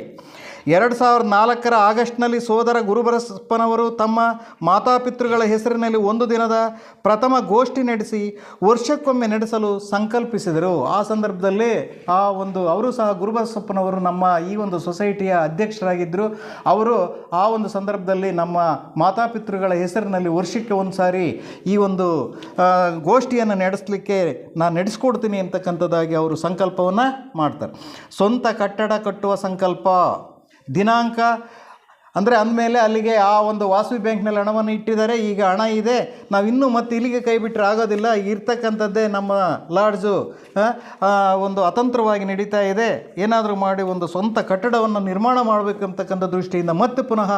ಎರಡು ಸಾವಿರದ ನಾಲ್ಕರ ಆಗಸ್ಟ್ನಲ್ಲಿ ಸೋದರ ಗುರುಬರಸಪ್ಪನವರು ತಮ್ಮ ಮಾತಾಪಿತೃಗಳ ಹೆಸರಿನಲ್ಲಿ ಒಂದು ದಿನದ ಪ್ರಥಮ ಗೋಷ್ಠಿ ನಡೆಸಿ ವರ್ಷಕ್ಕೊಮ್ಮೆ ನಡೆಸಲು ಸಂಕಲ್ಪಿಸಿದರು. ಆ ಸಂದರ್ಭದಲ್ಲಿ ಆ ಒಂದು ಅವರು ಸಹ ಗುರುಬರಸಪ್ಪನವರು ನಮ್ಮ ಈ ಒಂದು ಸೊಸೈಟಿಯ ಅಧ್ಯಕ್ಷರಾಗಿದ್ದರು. ಅವರು ಆ ಒಂದು ಸಂದರ್ಭದಲ್ಲಿ ನಮ್ಮ ಮಾತಾಪಿತೃಗಳ ಹೆಸರಿನಲ್ಲಿ ವರ್ಷಕ್ಕೆ ಒಂದು ಸಾರಿ ಈ ಒಂದು ಗೋಷ್ಠಿಯನ್ನು ನಡೆಸಲಿಕ್ಕೆ ನಾನು ನಡೆಸ್ಕೊಡ್ತೀನಿ ಅಂತಕ್ಕಂಥದ್ದಾಗಿ ಅವರು ಸಂಕಲ್ಪವನ್ನು ಮಾಡ್ತಾರೆ. ಸ್ವಂತ ಕಟ್ಟಡ ಕಟ್ಟುವ ಸಂಕಲ್ಪ ದಿನಾಂಕ. ಅಂದರೆ ಅಂದಮೇಲೆ ಅಲ್ಲಿಗೆ ಆ ಒಂದು ವಾಸವಿ ಬ್ಯಾಂಕ್ನಲ್ಲಿ ಹಣವನ್ನು ಇಟ್ಟಿದ್ದಾರೆ. ಈಗ ಹಣ ಇದೆ. ನಾವು ಇನ್ನೂ ಮತ್ತೆ ಇಲ್ಲಿಗೆ ಕೈ ಬಿಟ್ಟರೆ ಆಗೋದಿಲ್ಲ. ಇರ್ತಕ್ಕಂಥದ್ದೇ ನಮ್ಮ ಲಾಡ್ಜು ಒಂದು ಅತಂತ್ರವಾಗಿ ನಡೀತಾ ಇದೆ. ಏನಾದರೂ ಮಾಡಿ ಒಂದು ಸ್ವಂತ ಕಟ್ಟಡವನ್ನು ನಿರ್ಮಾಣ ಮಾಡಬೇಕಂತಕ್ಕಂಥ ದೃಷ್ಟಿಯಿಂದ ಮತ್ತೆ ಪುನಃ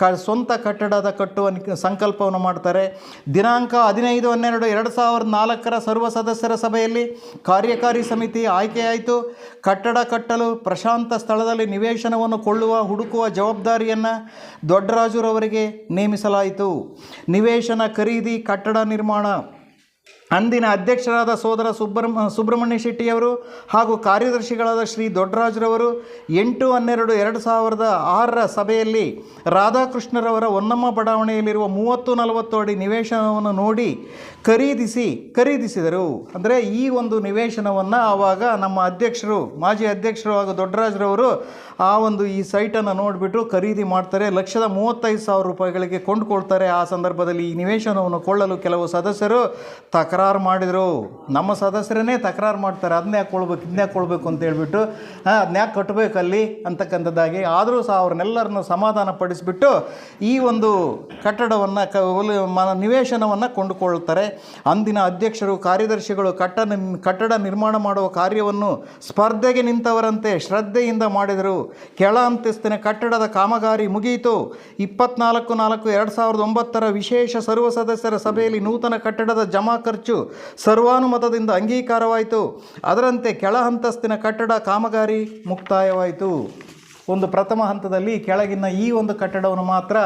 ಕ ಸ್ವಂತ ಕಟ್ಟಡದ ಕಟ್ಟುವ ಸಂಕಲ್ಪವನ್ನು ಮಾಡ್ತಾರೆ. ದಿನಾಂಕ ಹದಿನೈದು, ಹನ್ನೆರಡು, ಎರಡು ಸಾವಿರದ ನಾಲ್ಕರ ಸರ್ವ ಸದಸ್ಯರ ಸಭೆಯಲ್ಲಿ ಕಾರ್ಯಕಾರಿ ಸಮಿತಿ ಆಯ್ಕೆಯಾಯಿತು. ಕಟ್ಟಡ ಕಟ್ಟಲು ಪ್ರಶಾಂತ ಸ್ಥಳದಲ್ಲಿ ನಿವೇಶನವನ್ನು ಕೊಳ್ಳುವ, ಹುಡುಕುವ ಜವಾಬ್ದಾರಿಯನ್ನು ದೊಡ್ಡರಾಜುರವರಿಗೆ ನೇಮಿಸಲಾಯಿತು. ನಿವೇಶನ ಖರೀದಿ, ಕಟ್ಟಡ ನಿರ್ಮಾಣ ಅಂದಿನ ಅಧ್ಯಕ್ಷರಾದ ಸೋದರ ಸುಬ್ರಹ್ಮ, ಸುಬ್ರಹ್ಮಣ್ಯ ಶೆಟ್ಟಿಯವರು ಹಾಗೂ ಕಾರ್ಯದರ್ಶಿಗಳಾದ ಶ್ರೀ ದೊಡ್ಡರಾಜರವರು ಎಂಟು ಹನ್ನೆರಡು ಎರಡು ಸಾವಿರದ ಆರರ ಸಭೆಯಲ್ಲಿ ರಾಧಾಕೃಷ್ಣರವರ ಹೊನ್ನಮ್ಮ ಬಡಾವಣೆಯಲ್ಲಿರುವ ಮೂವತ್ತು ನಲವತ್ತು ಅಡಿ ನಿವೇಶನವನ್ನು ನೋಡಿ ಖರೀದಿಸಿ, ಖರೀದಿಸಿದರು. ಅಂದರೆ ಈ ಒಂದು ನಿವೇಶನವನ್ನು ಆವಾಗ ನಮ್ಮ ಅಧ್ಯಕ್ಷರು, ಮಾಜಿ ಅಧ್ಯಕ್ಷರು ಹಾಗೂ ದೊಡ್ಡರಾಜರವರು ಆ ಒಂದು ಈ ಸೈಟನ್ನು ನೋಡಿಬಿಟ್ಟು ಖರೀದಿ ಮಾಡ್ತಾರೆ. ಲಕ್ಷದ ಮೂವತ್ತೈದು ಸಾವಿರ ರೂಪಾಯಿಗಳಿಗೆ ಕೊಂಡುಕೊಳ್ತಾರೆ. ಆ ಸಂದರ್ಭದಲ್ಲಿ ಈ ನಿವೇಶನವನ್ನು ಕೊಳ್ಳಲು ಕೆಲವು ಸದಸ್ಯರು ತಕರಾರು ಮಾಡಿದರು. ನಮ್ಮ ಸದಸ್ಯರೇ ತಕರಾರು ಮಾಡ್ತಾರೆ. ಅದನ್ನ ಯಾಕೆ ಕೊಳ್ಬೇಕು ಇದನ್ನ ಯಾಕೆ ಕೊಳ್ಬೇಕು ಅಂತ ಹೇಳ್ಬಿಟ್ಟು ಅದನ್ನ ಯಾಕೆ ಕಟ್ಟಬೇಕು ಅಲ್ಲಿ ಅಂತಕ್ಕಂಥದ್ದಾಗಿ. ಆದರೂ ಸಹ ಅವ್ರನ್ನೆಲ್ಲರನ್ನು ಸಮಾಧಾನ ಪಡಿಸಿಬಿಟ್ಟು ಈ ಒಂದು ಕಟ್ಟಡವನ್ನು, ಕ ನಿವೇಶನವನ್ನು ಕೊಂಡುಕೊಳ್ತಾರೆ. ಅಂದಿನ ಅಧ್ಯಕ್ಷರು, ಕಾರ್ಯದರ್ಶಿಗಳು ಕಟ್ಟಡ ಕಟ್ಟಡ ನಿರ್ಮಾಣ ಮಾಡುವ ಕಾರ್ಯವನ್ನು ಸ್ಪರ್ಧೆಗೆ ನಿಂತವರಂತೆ ಶ್ರದ್ಧೆಯಿಂದ ಮಾಡಿದರು. ಕೆಳ ಅಂತಸ್ತಿನ ಕಟ್ಟಡದ ಕಾಮಗಾರಿ ಮುಗಿಯಿತು. ಇಪ್ಪತ್ನಾಲ್ಕು ನಾಲ್ಕು ಎರಡು ಸಾವಿರದ ಒಂಬತ್ತರ ವಿಶೇಷ ಸರ್ವ ಸದಸ್ಯರ ಸಭೆಯಲ್ಲಿ ನೂತನ ಕಟ್ಟಡದ ಜಮಾ ಖರ್ಚು ಸರ್ವಾನುಮತದಿಂದ ಅಂಗೀಕಾರವಾಯಿತು. ಅದರಂತೆ ಕೆಳ ಅಂತಸ್ತಿನ ಕಟ್ಟಡ ಕಾಮಗಾರಿ ಮುಕ್ತಾಯವಾಯಿತು. ಒಂದು ಪ್ರಥಮ ಹಂತದಲ್ಲಿ ಕೆಳಗಿನ ಈ ಒಂದು ಕಟ್ಟಡವನ್ನು ಮಾತ್ರ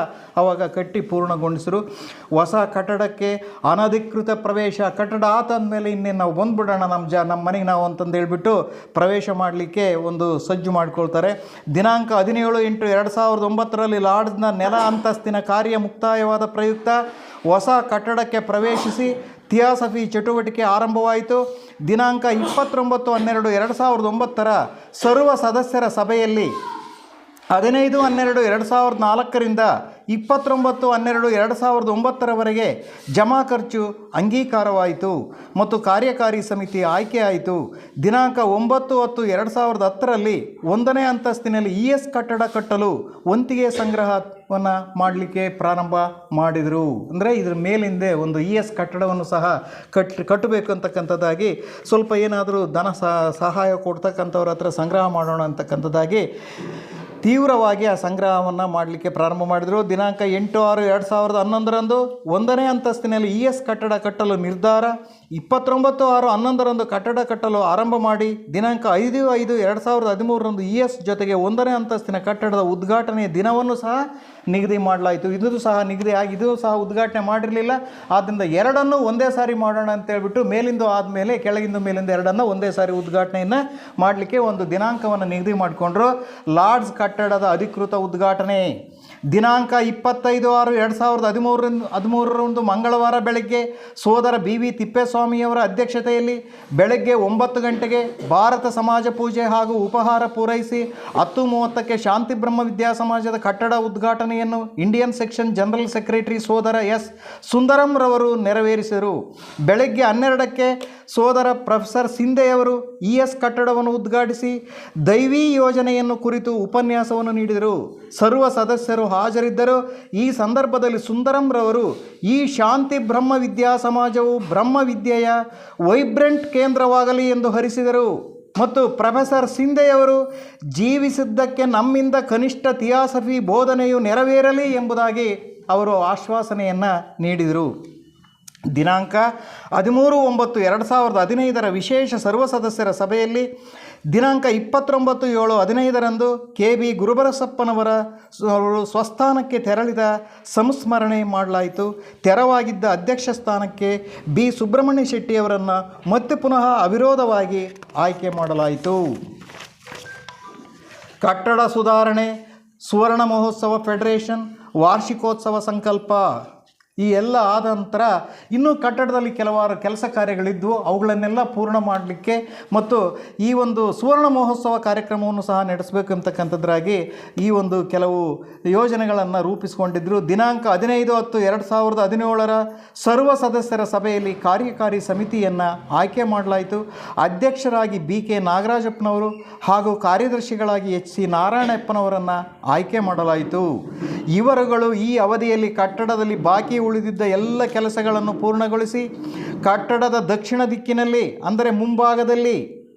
ಅವಾಗ ಕಟ್ಟಿ ಪೂರ್ಣಗೊಳಿಸಿರು ಹೊಸ ಕಟ್ಟಡಕ್ಕೆ ಅನಧಿಕೃತ ಪ್ರವೇಶ, ಕಟ್ಟಡ ಆತಂದಮೇಲೆ ಇನ್ನೇನು ನಾವು ಬಂದ್ಬಿಡೋಣ ನಮ್ಮ ಜ ನಮ್ಮ ಮನೆಗೆ ನಾವು ಅಂತಂದು ಹೇಳ್ಬಿಟ್ಟು ಪ್ರವೇಶ ಮಾಡಲಿಕ್ಕೆ ಒಂದು ಸಜ್ಜು ಮಾಡ್ಕೊಳ್ತಾರೆ. ದಿನಾಂಕ ಹದಿನೇಳು ಎಂಟು ಎರಡು ಸಾವಿರದ ಒಂಬತ್ತರಲ್ಲಿ ಲಾರ್ಡ್ಸ್ನ ನೆಲ ಅಂತಸ್ತಿನ ಕಾರ್ಯ ಮುಕ್ತಾಯವಾದ ಪ್ರಯುಕ್ತ ಹೊಸ ಕಟ್ಟಡಕ್ಕೆ ಪ್ರವೇಶಿಸಿ ಥಿಯಾಸಫಿ ಚಟುವಟಿಕೆ ಆರಂಭವಾಯಿತು. ದಿನಾಂಕ ಇಪ್ಪತ್ತೊಂಬತ್ತು ಹನ್ನೆರಡು ಎರಡು ಸಾವಿರದ ಒಂಬತ್ತರ ಸರ್ವ ಸದಸ್ಯರ ಸಭೆಯಲ್ಲಿ ಹದಿನೈದು ಹನ್ನೆರಡು ಎರಡು ಸಾವಿರದ ನಾಲ್ಕರಿಂದ ಇಪ್ಪತ್ತೊಂಬತ್ತು, ಹನ್ನೆರಡು, ಎರಡು ಸಾವಿರದ ಒಂಬತ್ತರವರೆಗೆ ಜಮಾ ಖರ್ಚು ಅಂಗೀಕಾರವಾಯಿತು ಮತ್ತು ಕಾರ್ಯಕಾರಿ ಸಮಿತಿ ಆಯ್ಕೆಯಾಯಿತು ದಿನಾಂಕ ಒಂಬತ್ತು ಹತ್ತು ಎರಡು ಸಾವಿರದ ಹತ್ತರಲ್ಲಿ ಒಂದನೇ ಅಂತಸ್ತಿನಲ್ಲಿ ಇ ಎಸ್ ಕಟ್ಟಡ ಕಟ್ಟಲು ವಂತಿಗೆ ಸಂಗ್ರಹವನ್ನು ಮಾಡಲಿಕ್ಕೆ ಪ್ರಾರಂಭ ಮಾಡಿದರು. ಅಂದರೆ ಇದ್ರ ಮೇಲಿಂದೆ ಒಂದು ಇ ಎಸ್ ಕಟ್ಟಡವನ್ನು ಸಹ ಕಟ್, ಕಟ್ಟಬೇಕು ಅಂತಕ್ಕಂಥದ್ದಾಗಿ, ಸ್ವಲ್ಪ ಏನಾದರೂ ಧನ ಸಹಾಯ ಕೊಡ್ತಕ್ಕಂಥವ್ರ ಹತ್ರ ಸಂಗ್ರಹ ಮಾಡೋಣ ಅಂತಕ್ಕಂಥದ್ದಾಗಿ ತೀವ್ರವಾಗಿ ಆ ಸಂಗ್ರಹವನ್ನು ಮಾಡಲಿಕ್ಕೆ ಪ್ರಾರಂಭ ಮಾಡಿದರು. ದಿನಾಂಕ ಎಂಟು ಆರು ಎರಡು ಸಾವಿರದ ಹನ್ನೊಂದರಂದು ಒಂದನೇ ಅಂತಸ್ತಿನಲ್ಲಿ ಇ ಎಸ್ ಕಟ್ಟಡ ಕಟ್ಟಲು ನಿರ್ಧಾರ, ಇಪ್ಪತ್ತೊಂಬತ್ತು ಆರು ಹನ್ನೊಂದರಂದು ಕಟ್ಟಡ ಕಟ್ಟಲು ಆರಂಭ ಮಾಡಿ, ದಿನಾಂಕ ಐದು ಐದು ಎರಡು ಸಾವಿರದ ಹದಿಮೂರರಂದು ಇ ಎಸ್ ಜೊತೆಗೆ ಒಂದನೇ ಅಂತಸ್ತಿನ ಕಟ್ಟಡದ ಉದ್ಘಾಟನೆಯ ದಿನವನ್ನು ಸಹ ನಿಗದಿ ಮಾಡಲಾಯಿತು. ಇದು ಸಹ ನಿಗದಿ ಆಗಿ ಇದು ಸಹ ಉದ್ಘಾಟನೆ ಮಾಡಿರಲಿಲ್ಲ. ಆದ್ದರಿಂದ ಎರಡನ್ನೂ ಒಂದೇ ಸಾರಿ ಮಾಡೋಣ ಅಂತ ಹೇಳ್ಬಿಟ್ಟು ಮೇಲಿಂದ ಆದಮೇಲೆ ಕೆಳಗಿಂದು ಮೇಲಿಂದ ಎರಡನ್ನು ಒಂದೇ ಸಾರಿ ಉದ್ಘಾಟನೆಯನ್ನು ಮಾಡಲಿಕ್ಕೆ ಒಂದು ದಿನಾಂಕವನ್ನು ನಿಗದಿ ಮಾಡಿಕೊಂಡ್ರು ಲಾರ್ಡ್ಸ್ ಕಟ್ಟಡದ ಅಧಿಕೃತ ಉದ್ಘಾಟನೆ. ದಿನಾಂಕ ಇಪ್ಪತ್ತೈದು ಆರು ಎರಡು ಸಾವಿರದ ಹದಿಮೂರರಿಂದ ಹದಿಮೂರರಂದು ಮಂಗಳವಾರ ಬೆಳಗ್ಗೆ ಸೋದರ ಬಿ ವಿ ತಿಪ್ಪೇಸ್ವಾಮಿಯವರ ಅಧ್ಯಕ್ಷತೆಯಲ್ಲಿ ಬೆಳಗ್ಗೆ ಒಂಬತ್ತು ಗಂಟೆಗೆ ಭಾರತ ಸಮಾಜ ಪೂಜೆ ಹಾಗೂ ಉಪಹಾರ ಪೂರೈಸಿ ಹತ್ತು ಮೂವತ್ತಕ್ಕೆ ಶಾಂತಿ ಬ್ರಹ್ಮ ವಿದ್ಯಾ ಸಮಾಜದ ಕಟ್ಟಡ ಉದ್ಘಾಟನೆಯನ್ನು ಇಂಡಿಯನ್ ಸೆಕ್ಷನ್ ಜನರಲ್ ಸೆಕ್ರೆಟರಿ ಸೋದರ ಎಸ್ ಸುಂದರಂ ರವರು ನೆರವೇರಿಸಿದರು. ಬೆಳಗ್ಗೆ ಹನ್ನೆರಡಕ್ಕೆ ಸೋದರ ಪ್ರೊಫೆಸರ್ ಸಿಂಧೆಯವರು ಇ ಎಸ್ ಕಟ್ಟಡವನ್ನು ಉದ್ಘಾಟಿಸಿ ದೈವಿ ಯೋಜನೆಯನ್ನು ಕುರಿತು ಉಪನ್ಯಾಸವನ್ನು ನೀಡಿದರು. ಸರ್ವ ಸದಸ್ಯರು ಹಾಜರಿದ್ದರು. ಈ ಸಂದರ್ಭದಲ್ಲಿ ಸುಂದರಂ ರವರು ಈ ಶಾಂತಿ ಬ್ರಹ್ಮ ವಿದ್ಯಾ ಸಮಾಜವು ಬ್ರಹ್ಮ ವಿದ್ಯೆಯ ವೈಬ್ರೆಂಟ್ ಕೇಂದ್ರವಾಗಲಿ ಎಂದು ಹರಿಸಿದರು. ಮತ್ತು ಪ್ರೊಫೆಸರ್ ಸಿಂಧೆಯವರು, ಜೀವಿಸಿದ್ದಕ್ಕೆ ನಮ್ಮಿಂದ ಕನಿಷ್ಠ ಥಿಯಾಸಫಿ ಬೋಧನೆಯು ನೆರವೇರಲಿ ಎಂಬುದಾಗಿ ಅವರು ಆಶ್ವಾಸನೆಯನ್ನು ನೀಡಿದರು. ದಿನಾಂಕ ಹದಿಮೂರು ಒಂಬತ್ತು ಎರಡು ಸಾವಿರದ ಹದಿನೈದರ ವಿಶೇಷ ಸರ್ವ ಸದಸ್ಯರ ಸಭೆಯಲ್ಲಿ ದಿನಾಂಕ ಇಪ್ಪತ್ತೊಂಬತ್ತು ಏಳು ಹದಿನೈದರಂದು ಕೆ ಬಿ ಗುರುಬರಸಪ್ಪನವರ ಸ್ವಸ್ಥಾನಕ್ಕೆ ತೆರಳಿದ ಸಂಸ್ಮರಣೆ ಮಾಡಲಾಯಿತು. ತೆರವಾಗಿದ್ದ ಅಧ್ಯಕ್ಷ ಸ್ಥಾನಕ್ಕೆ ಬಿ ಸುಬ್ರಹ್ಮಣ್ಯ ಶೆಟ್ಟಿಯವರನ್ನು ಮತ್ತೆ ಪುನಃ ಅವಿರೋಧವಾಗಿ ಆಯ್ಕೆ ಮಾಡಲಾಯಿತು. ಕಟ್ಟಡ ಸುಧಾರಣೆ, ಸುವರ್ಣ ಮಹೋತ್ಸವ ಫೆಡರೇಷನ್, ವಾರ್ಷಿಕೋತ್ಸವ ಸಂಕಲ್ಪ. ಈ ಎಲ್ಲ ಆದ ನಂತರ ಇನ್ನೂ ಕಟ್ಟಡದಲ್ಲಿ ಕೆಲವಾರು ಕೆಲಸ ಕಾರ್ಯಗಳಿದ್ದವು ಅವುಗಳನ್ನೆಲ್ಲ ಪೂರ್ಣ ಮಾಡಲಿಕ್ಕೆ ಮತ್ತು ಈ ಒಂದು ಸುವರ್ಣ ಮಹೋತ್ಸವ ಕಾರ್ಯಕ್ರಮವನ್ನು ಸಹ ನಡೆಸಬೇಕು ಅಂತಕ್ಕಂಥದ್ರಾಗಿ ಈ ಒಂದು ಕೆಲವು ಯೋಜನೆಗಳನ್ನು ರೂಪಿಸಿಕೊಂಡಿದ್ದರು ದಿನಾಂಕ ಹದಿನೈದು ಹತ್ತು ಎರಡು ಸಾವಿರದ ಹದಿನೇಳರ ಸರ್ವ ಸದಸ್ಯರ ಸಭೆಯಲ್ಲಿ ಕಾರ್ಯಕಾರಿ ಸಮಿತಿಯನ್ನು ಆಯ್ಕೆ ಮಾಡಲಾಯಿತು. ಅಧ್ಯಕ್ಷರಾಗಿ ಬಿ ಕೆ ನಾಗರಾಜಪ್ಪನವರು ಹಾಗೂ ಕಾರ್ಯದರ್ಶಿಗಳಾಗಿ ಎಚ್ ಸಿ ನಾರಾಯಣಪ್ಪನವರನ್ನು ಆಯ್ಕೆ ಮಾಡಲಾಯಿತು. ಇವರುಗಳು ಈ ಅವಧಿಯಲ್ಲಿ ಕಟ್ಟಡದಲ್ಲಿ ಬಾಕಿ ಉಳಿದಿದ್ದ ಎಲ್ಲ ಕೆಲಸಗಳನ್ನು ಪೂರ್ಣಗೊಳಿಸಿ ಕಟ್ಟಡದ ದಕ್ಷಿಣ ದಿಕ್ಕಿನಲ್ಲಿ, ಅಂದರೆ ಮುಂಭಾಗದಲ್ಲಿ,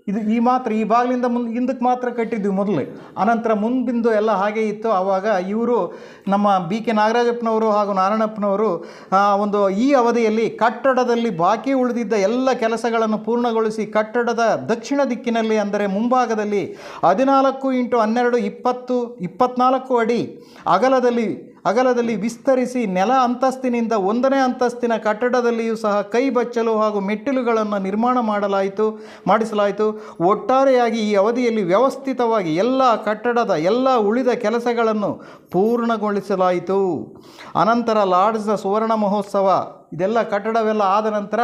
ಇದು ಈ ಮಾತ್ರ, ಈ ಬಾಗಿಲಿಂದ ಮುಂದೆ ಹಿಂದಕ್ಕೆ ಮಾತ್ರ ಕಟ್ಟಿದ್ವಿ ಮೊದಲು. ಅನಂತರ ಮುಂದಿಂದು ಎಲ್ಲ ಹಾಗೆ ಇತ್ತು. ಆವಾಗ ಇವರು ನಮ್ಮ ಬಿ ಕೆ ನಾಗರಾಜಪ್ಪನವರು ಹಾಗೂ ನಾರಾಯಣಪ್ಪನವರು ಒಂದು ಈ ಅವಧಿಯಲ್ಲಿ ಕಟ್ಟಡದಲ್ಲಿ ಬಾಕಿ ಉಳಿದಿದ್ದ ಎಲ್ಲ ಕೆಲಸಗಳನ್ನು ಪೂರ್ಣಗೊಳಿಸಿ ಕಟ್ಟಡದ ದಕ್ಷಿಣ ದಿಕ್ಕಿನಲ್ಲಿ, ಅಂದರೆ ಮುಂಭಾಗದಲ್ಲಿ ಹದಿನಾಲ್ಕು ಇಂಟು ಹನ್ನೆರಡು ಇಪ್ಪತ್ತು, ಇಪ್ಪತ್ನಾಲ್ಕು ಅಡಿ ಅಗಲದಲ್ಲಿ ಅಗಲದಲ್ಲಿ ವಿಸ್ತರಿಸಿ ನೆಲ ಅಂತಸ್ತಿನಿಂದ ಒಂದನೇ ಅಂತಸ್ತಿನ ಕಟ್ಟಡದಲ್ಲಿಯೂ ಸಹ ಕೈ ಬಚ್ಚಲು ಹಾಗೂ ಮೆಟ್ಟಿಲುಗಳನ್ನು ನಿರ್ಮಾಣ ಮಾಡಲಾಯಿತು, ಮಾಡಿಸಲಾಯಿತು. ಒಟ್ಟಾರೆಯಾಗಿ ಈ ಅವಧಿಯಲ್ಲಿ ವ್ಯವಸ್ಥಿತವಾಗಿ ಎಲ್ಲ ಕಟ್ಟಡದ ಎಲ್ಲ ಉಳಿದ ಕೆಲಸಗಳನ್ನು ಪೂರ್ಣಗೊಳಿಸಲಾಯಿತು. ಅನಂತರ ಲಾರ್ಡ್ಸ್ನ ಸುವರ್ಣ ಮಹೋತ್ಸವ ಇದೆಲ್ಲ ಕಟ್ಟಡವೆಲ್ಲ ಆದ ನಂತರ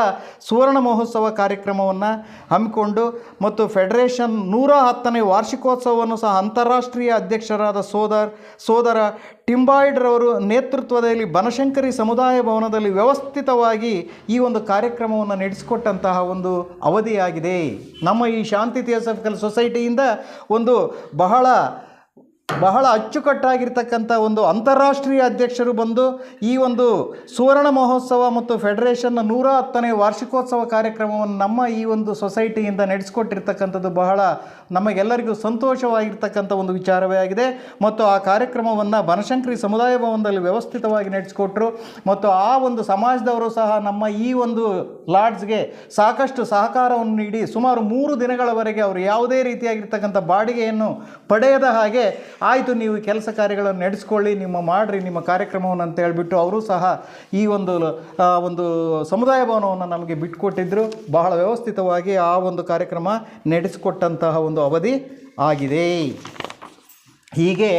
ಸುವರ್ಣ ಮಹೋತ್ಸವ ಕಾರ್ಯಕ್ರಮವನ್ನು ಹಮ್ಮಿಕೊಂಡು ಮತ್ತು ಫೆಡರೇಷನ್ ನೂರ ಹತ್ತನೇ ವಾರ್ಷಿಕೋತ್ಸವವನ್ನು ಸಹ ಅಂತಾರಾಷ್ಟ್ರೀಯ ಅಧ್ಯಕ್ಷರಾದ ಸೋದರ್, ಸೋದರ ಟಿಂಬಾಯ್ಡ್ರವರು ನೇತೃತ್ವದಲ್ಲಿ ಬನಶಂಕರಿ ಸಮುದಾಯ ಭವನದಲ್ಲಿ ವ್ಯವಸ್ಥಿತವಾಗಿ ಈ ಒಂದು ಕಾರ್ಯಕ್ರಮವನ್ನು ನಡೆಸಿಕೊಟ್ಟಂತಹ ಒಂದು ಅವಧಿಯಾಗಿದೆ. ನಮ್ಮ ಈ ಶಾಂತಿ ಥಿಯೋಸಫಿಕಲ್ ಸೊಸೈಟಿಯಿಂದ ಒಂದು ಬಹಳ ಬಹಳ ಅಚ್ಚುಕಟ್ಟಾಗಿರ್ತಕ್ಕಂಥ ಒಂದು ಅಂತಾರಾಷ್ಟ್ರೀಯ ಅಧ್ಯಕ್ಷರು ಬಂದು ಈ ಒಂದು ಸುವರ್ಣ ಮಹೋತ್ಸವ ಮತ್ತು ಫೆಡರೇಷನ್ನ ನೂರ ಹತ್ತನೇ ವಾರ್ಷಿಕೋತ್ಸವ ಕಾರ್ಯಕ್ರಮವನ್ನು ನಮ್ಮ ಈ ಒಂದು ಸೊಸೈಟಿಯಿಂದ ನಡೆಸಿಕೊಟ್ಟಿರ್ತಕ್ಕಂಥದ್ದು ಬಹಳ ನಮಗೆಲ್ಲರಿಗೂ ಸಂತೋಷವಾಗಿರ್ತಕ್ಕಂಥ ಒಂದು ವಿಚಾರವೇ ಆಗಿದೆ. ಮತ್ತು ಆ ಕಾರ್ಯಕ್ರಮವನ್ನು ಬನಶಂಕರಿ ಸಮುದಾಯ ಭವನದಲ್ಲಿ ವ್ಯವಸ್ಥಿತವಾಗಿ ನಡೆಸಿಕೊಟ್ರು. ಮತ್ತು ಆ ಒಂದು ಸಮಾಜದವರು ಸಹ ನಮ್ಮ ಈ ಒಂದು ಲಾಡ್ಜ್ಗೆ ಸಾಕಷ್ಟು ಸಹಕಾರವನ್ನು ನೀಡಿ ಸುಮಾರು ಮೂರು ದಿನಗಳವರೆಗೆ ಅವರು ಯಾವುದೇ ರೀತಿಯಾಗಿರ್ತಕ್ಕಂಥ ಬಾಡಿಗೆಯನ್ನು ಪಡೆಯದ ಹಾಗೆ ಆಯಿತು, ನೀವು ಕೆಲಸ ಕಾರ್ಯಗಳನ್ನು ನಡೆಸ್ಕೊಳ್ಳಿ, ನಿಮ್ಮ ಮಾಡಿರಿ, ನಿಮ್ಮ ಕಾರ್ಯಕ್ರಮವನ್ನು ಅಂತ ಹೇಳಿಬಿಟ್ಟು ಅವರು ಸಹ ಈ ಒಂದು ಒಂದು ಸಮುದಾಯ ಭವನವನ್ನು ನಮಗೆ ಬಿಟ್ಟುಕೊಟ್ಟಿದ್ದರು ಬಹಳ ವ್ಯವಸ್ಥಿತವಾಗಿ ಆ ಒಂದು ಕಾರ್ಯಕ್ರಮ ನಡೆಸಿಕೊಟ್ಟಂತಹ ಒಂದು ಅವಧಿ ಆಗಿದೆ. ಹೀಗೆ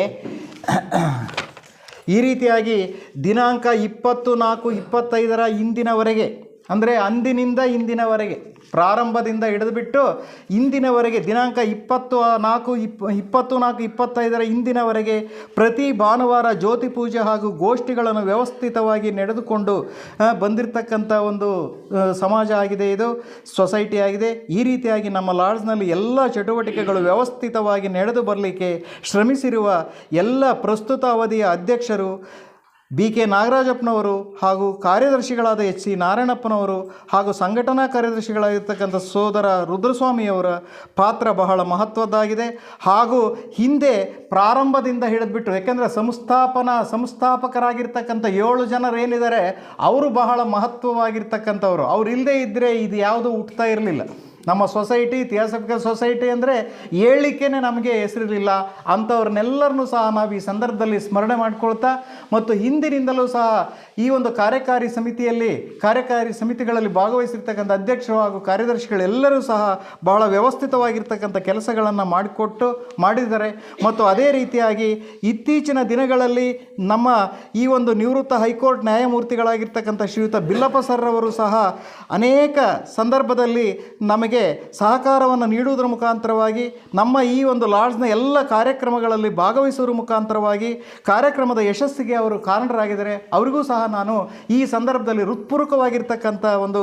ಈ ರೀತಿಯಾಗಿ ದಿನಾಂಕ ಇಪ್ಪತ್ತು ನಾಲ್ಕು ಇಪ್ಪತ್ತೈದರ ಇಂದಿನವರೆಗೆ, ಅಂದರೆ ಅಂದಿನಿಂದ ಇಂದಿನವರೆಗೆ ಪ್ರಾರಂಭದಿಂದ ಹಿಡಿದುಬಿಟ್ಟು ಇಂದಿನವರೆಗೆ ದಿನಾಂಕ ಇಪ್ಪತ್ತು ನಾಲ್ಕು, ಇಪ್ಪ, ಇಪ್ಪತ್ತು ನಾಲ್ಕು, ಇಪ್ಪತ್ತೈದರ ಇಂದಿನವರೆಗೆ ಪ್ರತಿ ಭಾನುವಾರ ಜ್ಯೋತಿ ಪೂಜೆ ಹಾಗೂ ಗೋಷ್ಠಿಗಳನ್ನು ವ್ಯವಸ್ಥಿತವಾಗಿ ನಡೆದುಕೊಂಡು ಬಂದಿರತಕ್ಕಂಥ ಒಂದು ಸಮಾಜ ಆಗಿದೆ ಇದು, ಸೊಸೈಟಿ ಆಗಿದೆ. ಈ ರೀತಿಯಾಗಿ ನಮ್ಮ ಲಾಡ್ಜ್ನಲ್ಲಿ ಎಲ್ಲ ಚಟುವಟಿಕೆಗಳು ವ್ಯವಸ್ಥಿತವಾಗಿ ನಡೆದು ಬರಲಿಕ್ಕೆ ಶ್ರಮಿಸಿರುವ ಎಲ್ಲ ಪ್ರಸ್ತುತ ಅವಧಿಯ ಅಧ್ಯಕ್ಷರು ಬಿ ಕೆ ನಾಗರಾಜಪ್ಪನವರು ಹಾಗೂ ಕಾರ್ಯದರ್ಶಿಗಳಾದ ಎಚ್ ಸಿ ನಾರಾಯಣಪ್ಪನವರು ಹಾಗೂ ಸಂಘಟನಾ ಕಾರ್ಯದರ್ಶಿಗಳಾಗಿರ್ತಕ್ಕಂಥ ಸೋದರ ರುದ್ರಸ್ವಾಮಿಯವರ ಪಾತ್ರ ಬಹಳ ಮಹತ್ವದ್ದಾಗಿದೆ. ಹಾಗೂ ಹಿಂದೆ ಪ್ರಾರಂಭದಿಂದ ಹಿಡಿದ್ಬಿಟ್ಟು, ಯಾಕೆಂದರೆ ಸಂಸ್ಥಾಪನಾ, ಸಂಸ್ಥಾಪಕರಾಗಿರ್ತಕ್ಕಂಥ ಏಳು ಜನರೇನಿದ್ದಾರೆ ಅವರು ಬಹಳ ಮಹತ್ವವಾಗಿರ್ತಕ್ಕಂಥವ್ರು. ಅವ್ರು ಇಲ್ಲದೇ ಇದ್ದರೆ ಇದು ಯಾವುದೂ ಹುಟ್ಟುತ್ತಾ ಇರಲಿಲ್ಲ. ನಮ್ಮ ಸೊಸೈಟಿ ಥಿಯಾಸಫಿಕಲ್ ಸೊಸೈಟಿ ಅಂದರೆ ಹೇಳಿಕೆನೇ ನಮಗೆ ಹೆಸರಿರಲಿಲ್ಲ. ಅಂಥವ್ರನ್ನೆಲ್ಲರನ್ನೂ ಸಹ ನಾವು ಈ ಸಂದರ್ಭದಲ್ಲಿ ಸ್ಮರಣೆ ಮಾಡಿಕೊಳ್ತಾ ಮತ್ತು ಹಿಂದಿನಿಂದಲೂ ಸಹ ಈ ಒಂದು ಕಾರ್ಯಕಾರಿ ಸಮಿತಿಯಲ್ಲಿ, ಕಾರ್ಯಕಾರಿ ಸಮಿತಿಗಳಲ್ಲಿ ಭಾಗವಹಿಸಿರ್ತಕ್ಕಂಥ ಅಧ್ಯಕ್ಷರು ಹಾಗೂ ಕಾರ್ಯದರ್ಶಿಗಳೆಲ್ಲರೂ ಸಹ ಬಹಳ ವ್ಯವಸ್ಥಿತವಾಗಿರ್ತಕ್ಕಂಥ ಕೆಲಸಗಳನ್ನು ಮಾಡಿಕೊಟ್ಟು, ಮಾಡಿದ್ದಾರೆ. ಮತ್ತು ಅದೇ ರೀತಿಯಾಗಿ ಇತ್ತೀಚಿನ ದಿನಗಳಲ್ಲಿ ನಮ್ಮ ಈ ಒಂದು ನಿವೃತ್ತ ಹೈಕೋರ್ಟ್ ನ್ಯಾಯಮೂರ್ತಿಗಳಾಗಿರ್ತಕ್ಕಂಥ ಶ್ರೀಯುತ ಬಿಲ್ಲಪ್ಪ ಸರ್ರವರು ಸಹ ಅನೇಕ ಸಂದರ್ಭದಲ್ಲಿ ನಮಗೆ ಸಹಕಾರವನ್ನು ನೀಡುವುದರ ಮುಖಾಂತರವಾಗಿ, ನಮ್ಮ ಈ ಒಂದು ಲಾಡ್ಜ್ನ ಎಲ್ಲ ಕಾರ್ಯಕ್ರಮಗಳಲ್ಲಿ ಭಾಗವಹಿಸುವುದರ ಮುಖಾಂತರವಾಗಿ, ಕಾರ್ಯಕ್ರಮದ ಯಶಸ್ಸಿಗೆ ಅವರು ಕಾರಣರಾಗಿದ್ದಾರೆ. ಅವರಿಗೂ ಸಹ ನಾನು ಈ ಸಂದರ್ಭದಲ್ಲಿ ಹೃತ್ಪೂರ್ವಕವಾಗಿರ್ತಕ್ಕಂಥ ಒಂದು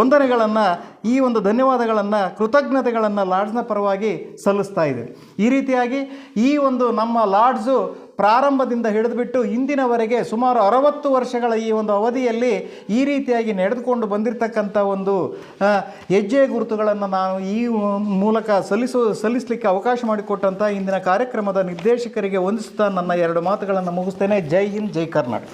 ವಂದನೆಗಳನ್ನು, ಈ ಒಂದು ಧನ್ಯವಾದಗಳನ್ನು, ಕೃತಜ್ಞತೆಗಳನ್ನು ಲಾಡ್ಜ್ನ ಪರವಾಗಿ ಸಲ್ಲಿಸ್ತಾ ಇದೆ ಈ ರೀತಿಯಾಗಿ ಈ ಒಂದು ನಮ್ಮ ಲಾಡ್ಜು ಪ್ರಾರಂಭದಿಂದ ಹಿಡಿದುಬಿಟ್ಟು ಇಂದಿನವರೆಗೆ ಸುಮಾರು ಅರವತ್ತು ವರ್ಷಗಳ ಈ ಒಂದು ಅವಧಿಯಲ್ಲಿ ಈ ರೀತಿಯಾಗಿ ನಡೆದುಕೊಂಡು ಬಂದಿರತಕ್ಕಂಥ ಒಂದು ಹೆಜ್ಜೆ ಗುರುತುಗಳನ್ನು ನಾನು ಈ ಮೂಲಕ ಸಲ್ಲಿಸು, ಸಲ್ಲಿಸಲಿಕ್ಕೆ ಅವಕಾಶ ಮಾಡಿಕೊಟ್ಟಂಥ ಇಂದಿನ ಕಾರ್ಯಕ್ರಮದ ನಿರ್ದೇಶಕರಿಗೆ ಹೊಂದಿಸುತ್ತಾ ನನ್ನ ಎರಡು ಮಾತುಗಳನ್ನು ಮುಗಿಸ್ತೇನೆ. ಜೈ ಹಿಂದ್, ಜೈ ಕರ್ನಾಟಕ.